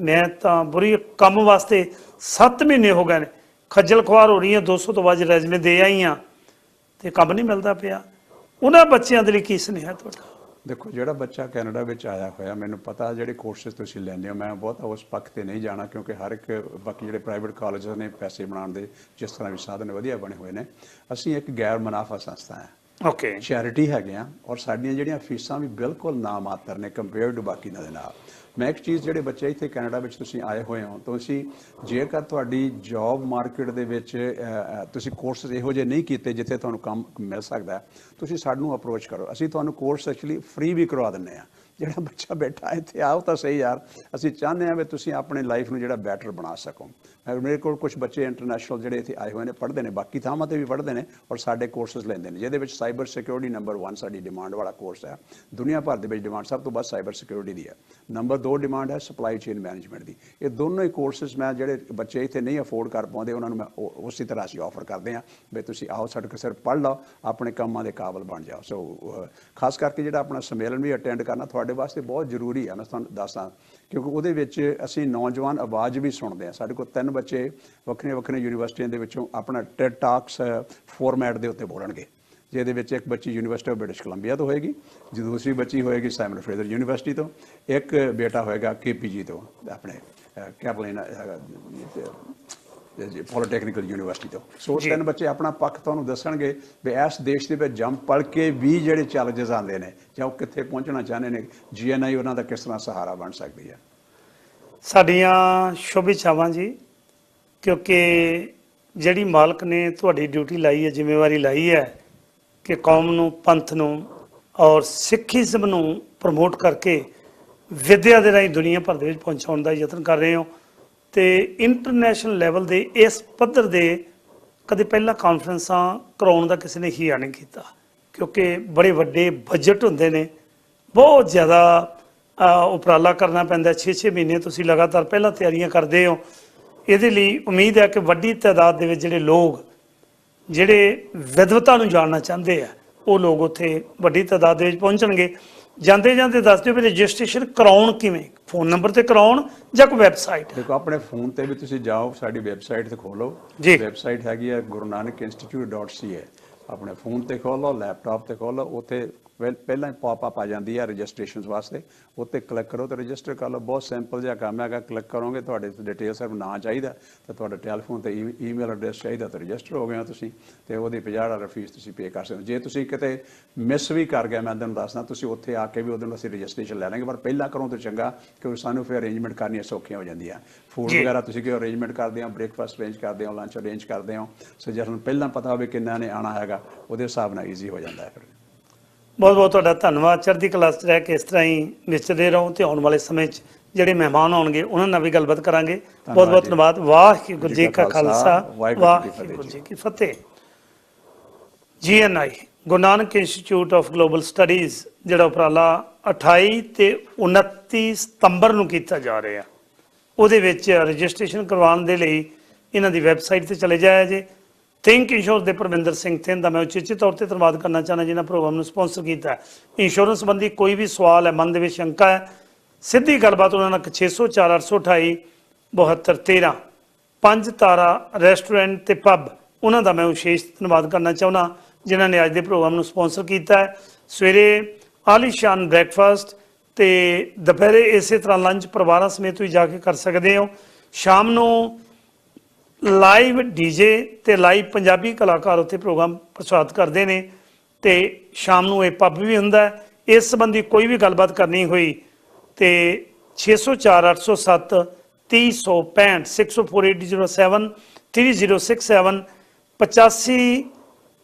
ਮੈਂ ਤਾਂ ਬੁਰੀ ਕੰਮ ਵਾਸਤੇ 7 ਮਹੀਨੇ ਹੋ ਗਏ ਨੇ। ਖੱਜਲ ਖੁਆਰ ਹੋ ਰਹੀ ਹੈ 200 ਤੋਂ ਵੱਧ ਰੈਜ਼ਮੇ ਦੇ ਆਈ ਹਾਂ ਤੇ ਕੰਮ ਨਹੀਂ ਮਿਲਦਾ ਪਿਆ। ਉਹਨਾਂ ਬੱਚਿਆਂ ਦੇ ਲਈ ਕੀ ਸੁਨੇਹਾ ਤੁਹਾਡਾ? ਦੇਖੋ, ਜਿਹੜਾ ਬੱਚਾ ਕੈਨੇਡਾ ਵਿੱਚ ਆਇਆ ਹੋਇਆ, ਮੈਨੂੰ ਪਤਾ ਜਿਹੜੇ ਕੋਰਸਸ ਤੁਸੀਂ ਲੈਂਦੇ ਹੋ, ਮੈਂ ਬਹੁਤ ਉਸ ਪੱਖ ਤੇ ਨਹੀਂ ਜਾਣਾ ਕਿਉਂਕਿ ਹਰ ਇੱਕ ਬਾਕੀ ਜਿਹੜੇ ਪ੍ਰਾਈਵੇਟ ਕਾਲਜਸ ਨੇ ਪੈਸੇ ਬਣਾਉਣ ਦੇ ਜਿਸ ਤਰ੍ਹਾਂ ਵੀ ਸਾਧਨ ਵਧੀਆ ਬਣੇ ਹੋਏ ਨੇ, ਅਸੀਂ ਇੱਕ ਗੈਰ ਮੁਨਾਫਾ ਸੰਸਥਾ ਹੈ। ਓਕੇ ਚੈਰਿਟੀ ਹੈਗੇ ਆ ਔਰ ਸਾਡੀਆਂ ਜਿਹੜੀਆਂ ਫੀਸਾਂ ਵੀ ਬਿਲਕੁਲ ਨਾ ਮਾਤਰ ਨੇ ਕੰਪੇਅਰ ਟੂ ਬਾਕੀ ਦੇ ਨਾਲ। ਮੈਂ ਇੱਕ ਚੀਜ਼ ਜਿਹੜੇ ਬੱਚੇ ਇੱਥੇ ਕੈਨੇਡਾ ਵਿੱਚ ਤੁਸੀਂ ਆਏ ਹੋਏ ਹੋ ਤੁਸੀਂ ਜੇਕਰ ਤੁਹਾਡੀ ਜੌਬ ਮਾਰਕੀਟ ਦੇ ਵਿੱਚ ਤੁਸੀਂ ਕੋਰਸਸ ਇਹੋ ਜਿਹੇ ਨਹੀਂ ਕੀਤੇ ਜਿੱਥੇ ਤੁਹਾਨੂੰ ਕੰਮ ਮਿਲ ਸਕਦਾ, ਤੁਸੀਂ ਸਾਨੂੰ ਅਪਰੋਚ ਕਰੋ। ਅਸੀਂ ਤੁਹਾਨੂੰ ਕੋਰਸ ਐਕਚੁਅਲੀ ਫ੍ਰੀ ਵੀ ਕਰਵਾ ਦਿੰਦੇ ਆ। ਜਿਹੜਾ ਬੱਚਾ ਬੈਠਾ ਇੱਥੇ ਆਓ ਤਾਂ ਸਹੀ ਯਾਰ। ਅਸੀਂ ਚਾਹੁੰਦੇ ਹਾਂ ਵੀ ਤੁਸੀਂ ਆਪਣੀ ਲਾਈਫ ਨੂੰ ਜਿਹੜਾ ਬੈਟਰ ਬਣਾ ਸਕੋ। ਮੇਰੇ ਕੋਲ ਕੁਝ ਬੱਚੇ ਇੰਟਰਨੈਸ਼ਨਲ ਜਿਹੜੇ ਇੱਥੇ ਆਏ ਹੋਏ ਨੇ, ਪੜ੍ਹਦੇ ਨੇ, ਬਾਕੀ ਥਾਵਾਂ ਤੇ ਵੀ ਪੜ੍ਹਦੇ ਨੇ ਔਰ ਸਾਡੇ ਕੋਰਸਸ ਲੈਂਦੇ ਨੇ, ਜਿਹਦੇ ਵਿੱਚ ਸਾਈਬਰ ਸਿਕਿਉਰਿਟੀ ਨੰਬਰ 1 ਸਾਡੀ ਡਿਮਾਂਡ ਵਾਲਾ ਕੋਰਸ ਹੈ। ਦੁਨੀਆ ਭਰ ਦੇ ਵਿੱਚ ਡਿਮਾਂਡ ਸਭ ਤੋਂ ਵੱਧ ਸਾਈਬਰ ਸਿਕਿਉਰਿਟੀ ਦੀ ਹੈ। ਨੰਬਰ 2 ਡਿਮਾਂਡ ਹੈ ਸਪਲਾਈ ਚੇਨ ਮੈਨੇਜਮੈਂਟ ਦੀ। ਇਹ ਦੋਨੋਂ ਹੀ ਕੋਰਸਸ ਮੈਂ ਜਿਹੜੇ ਬੱਚੇ ਇੱਥੇ ਨਹੀਂ ਅਫੋਰਡ ਕਰ ਪਾਉਂਦੇ, ਉਹਨਾਂ ਨੂੰ ਮੈਂ ਉਹ- ਉਸੇ ਤਰ੍ਹਾਂ ਅਸੀਂ ਆਫਰ ਕਰਦੇ ਹਾਂ ਵੀ ਤੁਸੀਂ ਆਓ, ਸਾਡੇ ਕੋਲ ਸਿਰ ਪੜ੍ਹ ਲਓ, ਆਪਣੇ ਕੰਮਾਂ ਦੇ ਕਾਬਲ ਬਣ ਜਾਓ। ਸੋ ਖਾਸ ਕਰਕੇ ਜਿਹੜਾ ਆਪਣਾ ਸੰਮੇਲਨ ਵੀ ਅਟੈਂਡ ਕਰਨਾ, ਤੁਹਾਡੇ ਸਾਡੇ ਵਾਸਤੇ ਬਹੁਤ ਜ਼ਰੂਰੀ ਹੈ ਮੈਂ ਤੁਹਾਨੂੰ ਦੱਸਦਾ ਕਿਉਂਕਿ ਉਹਦੇ ਵਿੱਚ ਅਸੀਂ ਨੌਜਵਾਨ ਆਵਾਜ਼ ਵੀ ਸੁਣਦੇ ਹਾਂ। ਸਾਡੇ ਕੋਲ ਤਿੰਨ ਬੱਚੇ ਵੱਖਰੀਆਂ ਵੱਖਰੀਆਂ ਯੂਨੀਵਰਸਿਟੀਆਂ ਦੇ ਵਿੱਚੋਂ ਆਪਣਾ ਟੈਡ ਟਾਕਸ ਫਾਰਮੈਟ ਦੇ ਉੱਤੇ ਬੋਲਣਗੇ। ਜਿਹਦੇ ਵਿੱਚ ਇੱਕ ਬੱਚੀ ਯੂਨੀਵਰਸਿਟੀ ਆਫ ਬ੍ਰਿਟਿਸ਼ ਕੋਲੰਬੀਆ ਤੋਂ ਹੋਏਗੀ ਜੀ ਦੂਸਰੀ ਬੱਚੀ ਹੋਏਗੀ ਸਾਈਮਨ ਫਰੇਜ਼ਰ ਯੂਨੀਵਰਸਿਟੀ ਤੋਂ, ਇੱਕ ਬੇਟਾ ਹੋਏਗਾ ਕੇਪੀਜੀ ਤੋਂ, ਆਪਣੇ ਕੈਪਲਿਨ ਪੋਲੀਟੈਕਨੀਕਲ ਯੂਨੀਵਰਸਿਟੀ ਤੋਂ। ਸੋ ਉਹ। ਤਿੰਨ ਬੱਚੇ ਆਪਣਾ ਪੱਖ ਤੁਹਾਨੂੰ ਦੱਸਣਗੇ ਵੀ ਇਸ ਦੇਸ਼ ਦੇ ਵਿੱਚ ਜੰਮ ਪੜ ਕੇ ਵੀ ਜਿਹੜੇ ਚੈਲੰਜਸ ਆਉਂਦੇ ਨੇ ਜਾਂ ਉਹ ਕਿੱਥੇ ਪਹੁੰਚਣਾ ਚਾਹੁੰਦੇ ਨੇ ਜੀਐਨਆਈ ਉਹਨਾਂ ਦਾ ਕਿਸ ਤਰ੍ਹਾਂ ਸਹਾਰਾ ਬਣ ਸਕਦੀ ਹੈ? ਸਾਡੀਆਂ ਸ਼ੁਭ ਇੱਛਾਵਾਂ ਜੀ ਕਿਉਂਕਿ ਜਿਹੜੀ ਮਾਲਕ ਨੇ ਤੁਹਾਡੀ ਡਿਊਟੀ ਲਾਈ ਹੈ ਜ਼ਿੰਮੇਵਾਰੀ ਲਾਈ ਹੈ ਕਿ ਕੌਮ ਨੂੰ ਪੰਥ ਨੂੰ ਔਰ ਸਿੱਖੀਜ਼ਮ ਨੂੰ ਪ੍ਰਮੋਟ ਕਰਕੇ ਵਿਦਿਆ ਦੇ ਰਾਹੀਂ ਦੁਨੀਆ ਭਰ ਦੇ ਵਿੱਚ ਪਹੁੰਚਾਉਣ ਦਾ ਯਤਨ ਕਰ ਰਹੇ ਹੋ। ਤੇ ਇੰਟਰਨੈਸ਼ਨਲ ਲੈਵਲ ਦੇ ਇਸ ਪੱਧਰ ਦੇ ਕਦੇ ਪਹਿਲਾਂ ਕਾਨਫਰੰਸਾਂ ਕਰਾਉਣ ਦਾ ਕਿਸੇ ਨੇ ਹੀਰਾ ਨਹੀਂ ਕੀਤਾ। ਕਿਉਂਕਿ ਬੜੇ ਵੱਡੇ ਬਜਟ ਹੁੰਦੇ ਨੇ। ਬਹੁਤ ਜ਼ਿਆਦਾ ਉਪਰਾਲਾ ਕਰਨਾ ਪੈਂਦਾ। 6-6 ਮਹੀਨੇ ਤੁਸੀਂ ਲਗਾਤਾਰ ਪਹਿਲਾਂ ਤਿਆਰੀਆਂ ਕਰਦੇ ਹੋ। ਇਹਦੇ ਲਈ ਉਮੀਦ ਹੈ ਕਿ ਵੱਡੀ ਤਾਦਾਦ ਦੇ ਵਿੱਚ ਜਿਹੜੇ ਲੋਕ, ਜਿਹੜੇ ਵਿਦਵਤਾ ਨੂੰ ਜਾਣਨਾ ਚਾਹੁੰਦੇ ਆ, ਉਹ ਲੋਕ ਉੱਥੇ ਵੱਡੀ ਤਾਦਾਦ ਦੇ ਵਿੱਚ ਪਹੁੰਚਣਗੇ। ਜਾਂਦੇ ਜਾਂਦੇ ਦੱਸ ਦਿਓ ਵੀ ਰਜਿਸਟ੍ਰੇਸ਼ਨ ਕਰਾਉਣ ਕਿਵੇਂ? ਫੋਨ ਨੰਬਰ ਤੇ ਕਰਾਉਣ ਜਾਂ ਕੋਈ ਵੈਬਸਾਈਟ? ਦੇਖੋ ਆਪਣੇ ਫੋਨ ਤੇ ਵੀ ਤੁਸੀਂ ਜਾਓ ਸਾਡੀ ਵੈਬਸਾਈਟ ਤੇ ਖੋਲੋ ਜੀ। ਵੈਬਸਾਈਟ ਹੈਗੀ ਹੈ ਗੁਰੂ ਨਾਨਕ ਇੰਸਟੀਚਿਊਟ.ca ਆਪਣੇ ਫੋਨ ਤੇ ਖੋਲੋ ਲੈਪਟਾਪ ਤੇ ਖੋਲੋ ਉੱਥੇ ਪਹਿਲਾਂ ਹੀ ਪੌਪ ਅਪ ਆ ਜਾਂਦੀ ਹੈ ਰਜਿਸਟ੍ਰੇਸ਼ਨਸ ਵਾਸਤੇ ਉੱਤੇ ਕਲਿੱਕ ਕਰੋ ਤੇ ਰਜਿਸਟਰ ਕਰ ਲਓ। ਬਹੁਤ ਸਿੰਪਲ ਜਿਹਾ ਕੰਮ ਹੈਗਾ ਕਲਿੱਕ ਕਰੋਗੇ ਤੁਹਾਡੇ ਡਿਟੇਲ ਸਿਰਫ ਨਾਂ ਚਾਹੀਦਾ ਤੇ ਤੁਹਾਡਾ ਟੈਲੀਫੋਨ ਤੇ ਈਮੇਲ ਐਡਰੈਸ ਚਾਹੀਦਾ ਤੇ ਰਜਿਸਟਰ ਹੋ ਗਿਆ ਤੁਸੀਂ ਤੇ ਉਹਦੀ 50 ਡਾਲਰ ਫੀਸ ਤੁਸੀਂ ਪੇ ਕਰ ਸਕਦੇ ਹੋ। ਜੇ ਤੁਸੀਂ ਕਿਤੇ ਮਿਸ ਵੀ ਕਰ ਗਏ ਮੈਂ ਤੁਹਾਨੂੰ ਦੱਸਦਾ ਤੁਸੀਂ ਉੱਥੇ ਆ ਕੇ ਵੀ ਉਹਦੇ ਨਾਲ ਅਸੀਂ ਰਜਿਸਟ੍ਰੇਸ਼ਨ ਲੈ ਲਾਂਗੇ ਪਰ ਪਹਿਲਾਂ ਕਰੋ ਤਾਂ ਚੰਗਾ ਕਿਉਂਕਿ ਸਾਨੂੰ ਫਿਰ ਅਰੇਂਜਮੈਂਟ ਕਰਨੀਆਂ ਸੌਖੀਆਂ ਹੋ ਜਾਂਦੀਆਂ। ਫੂਡ। ਵਗੈਰਾ ਤੁਸੀਂ ਕਿ ਅਰੇਂਜਮੈਂਟ ਕਰਦੇ ਹੋ ਬ੍ਰੇਕਫਾਸਟ ਅਰੇਂਜ ਕਰਦੇ ਹੋ ਲੰਚ ਅਰੇਂਜ ਕਰਦੇ ਹੋ ਸੋ ਜੇ ਤੁਹਾਨੂੰ ਪਹਿਲਾਂ ਪਤਾ ਹੋਵੇ ਕਿੰਨਾ ਨੇ ਆਣਾ ਹੈਗਾ ਉਹਦੇ ਹਿਸਾਬ ਨਾਲ ਈਜ਼ੀ ਹੋ ਜਾਂਦਾ ਹੈ ਫਿਰ। ਬਹੁਤ ਬਹੁਤ ਤੁਹਾਡਾ ਧੰਨਵਾਦ। ਚੜ੍ਹਦੀ ਕਲਾ 'ਚ ਰਹਿ ਕੇ ਇਸ ਤਰ੍ਹਾਂ ਹੀ ਵਿਚਰਦੇ ਰਹੋ ਤੇ ਆਉਣ ਵਾਲੇ ਸਮੇਂ 'ਚ ਜਿਹੜੇ ਮਹਿਮਾਨ ਆਉਣਗੇ ਉਹਨਾਂ ਨਾਲ ਵੀ ਗੱਲਬਾਤ ਕਰਾਂਗੇ। ਬਹੁਤ ਬਹੁਤ। ਧੰਨਵਾਦ। ਵਾਹਿਗੁਰੂ ਜੀ ਕਾ ਖਾਲਸਾ। ਵਾਹਿਗੁਰੂ ਜੀ ਕੀ ਫਤਿਹ ਜੀ। ਜੀ। ਕੀ ਫਤਿਹ। GNI Guru Nanak institute of global studies ਜਿਹੜਾ ਉਪਰਾਲਾ 28 ਤੇ 29 ਸਤੰਬਰ ਨੂੰ ਕੀਤਾ ਜਾ ਰਿਹਾ। ਉਹਦੇ ਵਿੱਚ ਰਜਿਸਟ੍ਰੇਸ਼ਨ ਕਰਵਾਉਣ ਦੇ ਲਈ ਇਹਨਾਂ ਦੀ ਵੈਬਸਾਈਟ ਤੇ ਚਲੇ ਜਾਇਆ ਜੇ। ਥਿੰਕ ਇੰਸ਼ੋਰ ਦੇ ਪਰਮਿੰਦਰ ਸਿੰਘ ਥਿੰਦ ਦਾ ਮੈਂ ਉਚੇਚੇ ਤੌਰ ਤੇ ਧੰਨਵਾਦ ਕਰਨਾ ਚਾਹੁੰਦਾ ਜਿਨ੍ਹਾਂ ਪ੍ਰੋਗਰਾਮ ਨੂੰ ਸਪਾਂਸਰ ਕੀਤਾ ਇੰਸ਼ੋਰੈਂਸ ਸੰਬੰਧੀ ਕੋਈ ਵੀ ਸਵਾਲ ਹੈ, ਮਨ ਦੇ ਵਿੱਚ ਸ਼ੰਕਾ ਹੈ, ਸਿੱਧੀ ਗੱਲਬਾਤ ਉਹਨਾਂ ਨਾਲ 604 828 7213 ਪੰਜ ਤਾਰਾ ਰੈਸਟੋਰੈਂਟ ਤੇ ਪੱਬ ਉਹਨਾਂ ਦਾ ਮੈਂ ਵਿਸ਼ੇਸ਼ ਧੰਨਵਾਦ ਕਰਨਾ ਚਾਹੁੰਦਾ ਜਿਨ੍ਹਾਂ ਨੇ ਅੱਜ ਦੇ ਪ੍ਰੋਗਰਾਮ ਨੂੰ ਸਪਾਂਸਰ ਕੀਤਾ ਹੈ। ਸਵੇਰੇ ਆਲੀਸ਼ਾਨ ਬ੍ਰੈਕਫਾਸਟ ਤੇ ਦੁਪਹਿਰੇ ਇਸੇ ਤਰ੍ਹਾਂ ਲੰਚ ਪਰਿਵਾਰਾਂ ਸਮੇਤ ਤੁਸੀਂ ਜਾ ਕੇ ਕਰ ਸਕਦੇ ਹੋ। ਸ਼ਾਮ ਨੂੰ ਲਾਈਵ ਡੀਜੇ ਤੇ ਲਾਈਵ ਪੰਜਾਬੀ ਕਲਾਕਾਰ ਉੱਥੇ ਪ੍ਰੋਗਰਾਮ ਪ੍ਰਸਾਰਿਤ ਕਰਦੇ ਨੇ ਤੇ ਸ਼ਾਮ ਨੂੰ ਇਹ ਪੱਬ ਵੀ ਹੁੰਦਾ ਹੈ। ਇਸ ਸੰਬੰਧੀ ਕੋਈ ਵੀ ਗੱਲਬਾਤ ਕਰਨੀ ਹੋਈ ਤੇ 604 807 3065 604807 3067 85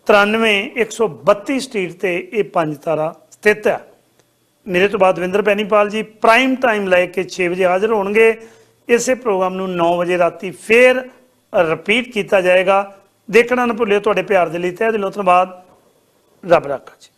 93 132 ਸਟਰੀਟ ਤੇ ਇਹ ਪੰਜ ਤਾਰਾ ਸਥਿਤ ਹੈ। ਮੇਰੇ ਤੋਂ ਬਾਅਦ ਵਿੰਦਰ ਬੈਨੀਪਾਲ ਜੀ ਪ੍ਰਾਈਮ ਟਾਈਮ ਲੈ ਕੇ 6 ਵਜੇ ਹਾਜ਼ਰ ਹੋਣਗੇ। ਇਸੇ ਪ੍ਰੋਗਰਾਮ ਨੂੰ 9 ਵਜੇ ਰਾਤੀ ਫੇਰ ਰਿਪੀਟ ਕੀਤਾ ਜਾਏਗਾ। ਦੇਖਣਾ ਨਾ ਭੁੱਲਿਓ ਤੁਹਾਡੇ ਪਿਆਰ ਦੇ ਲਈ, ਤਹਿ ਦਿਲੋਂ ਧੰਨਵਾਦ। ਰੱਬ ਰੱਖਾ ਜੀ।